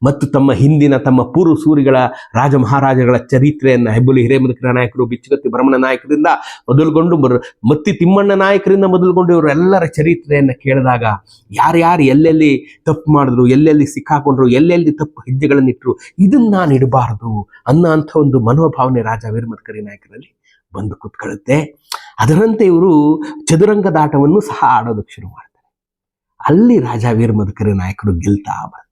ಮತ್ತು ತಮ್ಮ ಹಿಂದಿನ ತಮ್ಮ ಪೂರ್ವ ಸೂರಿಗಳ ರಾಜ ಮಹಾರಾಜಗಳ ಚರಿತ್ರೆಯನ್ನು ಹೆಬ್ಬುಲಿ ಹಿರೇಮದಕರ ನಾಯಕರು, ಬಿಚ್ಚುಗತ್ತಿ ಬ್ರಹ್ಮಣ ನಾಯಕರಿಂದ ಮೊದಲುಗೊಂಡು ಬರ ಮತ್ತಿ ತಿಮ್ಮಣ್ಣ ನಾಯಕರಿಂದ ಮೊದಲುಗೊಂಡು ಇವರೆಲ್ಲರ ಚರಿತ್ರೆಯನ್ನು ಕೇಳಿದಾಗ ಯಾರ್ಯಾರು ಎಲ್ಲೆಲ್ಲಿ ತಪ್ಪು ಮಾಡಿದ್ರು, ಎಲ್ಲೆಲ್ಲಿ ಸಿಕ್ಕಾಕೊಂಡ್ರು, ಎಲ್ಲೆಲ್ಲಿ ತಪ್ಪು ಹೆಜ್ಜೆಗಳನ್ನಿಟ್ಟರು ಇದನ್ನು ನಾನು ಇಡಬಾರದು ಅನ್ನೋ ಅಂಥ ಒಂದು ಮನೋಭಾವನೆ ರಾಜ ವೀರಮದ್ಕರಿ ನಾಯಕರಲ್ಲಿ ಬಂದು ಕೂತ್ಕೊಳ್ಳುತ್ತೆ. ಅದರಂತೆ ಇವರು ಚದುರಂಗದಾಟವನ್ನು ಸಹ ಆಡೋದಕ್ಕೆ ಶುರು ಮಾಡ್ತಾರೆ. ಅಲ್ಲಿ ರಾಜ ವೀರಮದ್ಕರಿ ನಾಯಕರು ಗೆಲ್ತಾ ಬರ್ತಾರೆ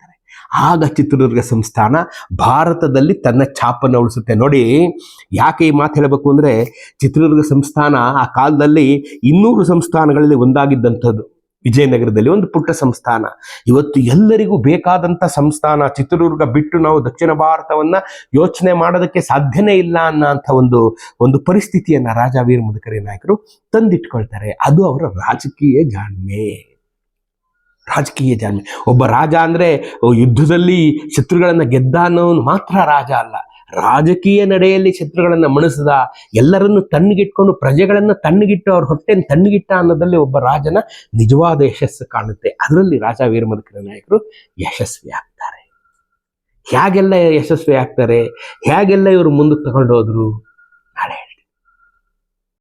ಆಗ ಚಿತ್ರದುರ್ಗ ಸಂಸ್ಥಾನ ಭಾರತದಲ್ಲಿ ತನ್ನ ಛಾಪನ್ನು ಉಳಿಸುತ್ತೆ. ನೋಡಿ, ಯಾಕೆ ಈ ಮಾತು ಹೇಳಬೇಕು ಅಂದರೆ ಚಿತ್ರದುರ್ಗ ಸಂಸ್ಥಾನ ಆ ಕಾಲದಲ್ಲಿ ಇನ್ನೂರು ಸಂಸ್ಥಾನಗಳಲ್ಲಿ ಒಂದಾಗಿದ್ದಂಥದ್ದು. ವಿಜಯನಗರದಲ್ಲಿ ಒಂದು ಪುಟ್ಟ ಸಂಸ್ಥಾನ. ಇವತ್ತು ಎಲ್ಲರಿಗೂ ಬೇಕಾದಂಥ ಸಂಸ್ಥಾನ ಚಿತ್ರದುರ್ಗ ಬಿಟ್ಟು ನಾವು ದಕ್ಷಿಣ ಭಾರತವನ್ನು ಯೋಚನೆ ಮಾಡೋದಕ್ಕೆ ಸಾಧ್ಯನೇ ಇಲ್ಲ ಅನ್ನೋಂಥ ಒಂದು ಒಂದು ಪರಿಸ್ಥಿತಿಯನ್ನು ರಾಜ ವೀರ ಮುದುಕರಿ ನಾಯಕರು ತಂದಿಟ್ಕೊಳ್ತಾರೆ. ಅದು ಅವರ ರಾಜಕೀಯ ಜಾಣ್ಮೆ. ರಾಜಕೀಯ ಜಾಣ್ಮೆ ಒಬ್ಬ ರಾಜ ಅಂದ್ರೆ ಯುದ್ಧದಲ್ಲಿ ಶತ್ರುಗಳನ್ನ ಗೆದ್ದ ಅನ್ನೋನು ಮಾತ್ರ ರಾಜ ಅಲ್ಲ. ರಾಜಕೀಯ ನಡೆಯಲ್ಲಿ ಶತ್ರುಗಳನ್ನ ಮಣಿಸಿದ, ಎಲ್ಲರನ್ನು ತಣ್ಣಗಿಟ್ಕೊಂಡು ಪ್ರಜೆಗಳನ್ನ ತಣ್ಣಗಿಟ್ಟು ಅವ್ರ ಹೊಟ್ಟೆನ ತಣ್ಣಗಿಟ್ಟ ಅನ್ನೋದಲ್ಲಿ ಒಬ್ಬ ರಾಜನ ನಿಜವಾದ ಯಶಸ್ಸು ಕಾಣುತ್ತೆ. ಅದರಲ್ಲಿ ರಾಜ ವೀರಮದಕರ ನಾಯಕರು ಯಶಸ್ವಿ ಆಗ್ತಾರೆ. ಹೇಗೆಲ್ಲ ಯಶಸ್ವಿ ಆಗ್ತಾರೆ? ಹೇಗೆಲ್ಲ ಇವರು ಮುಂದಕ್ಕೆ ತಗೊಂಡು ಹೋದ್ರು ನಾಳೆ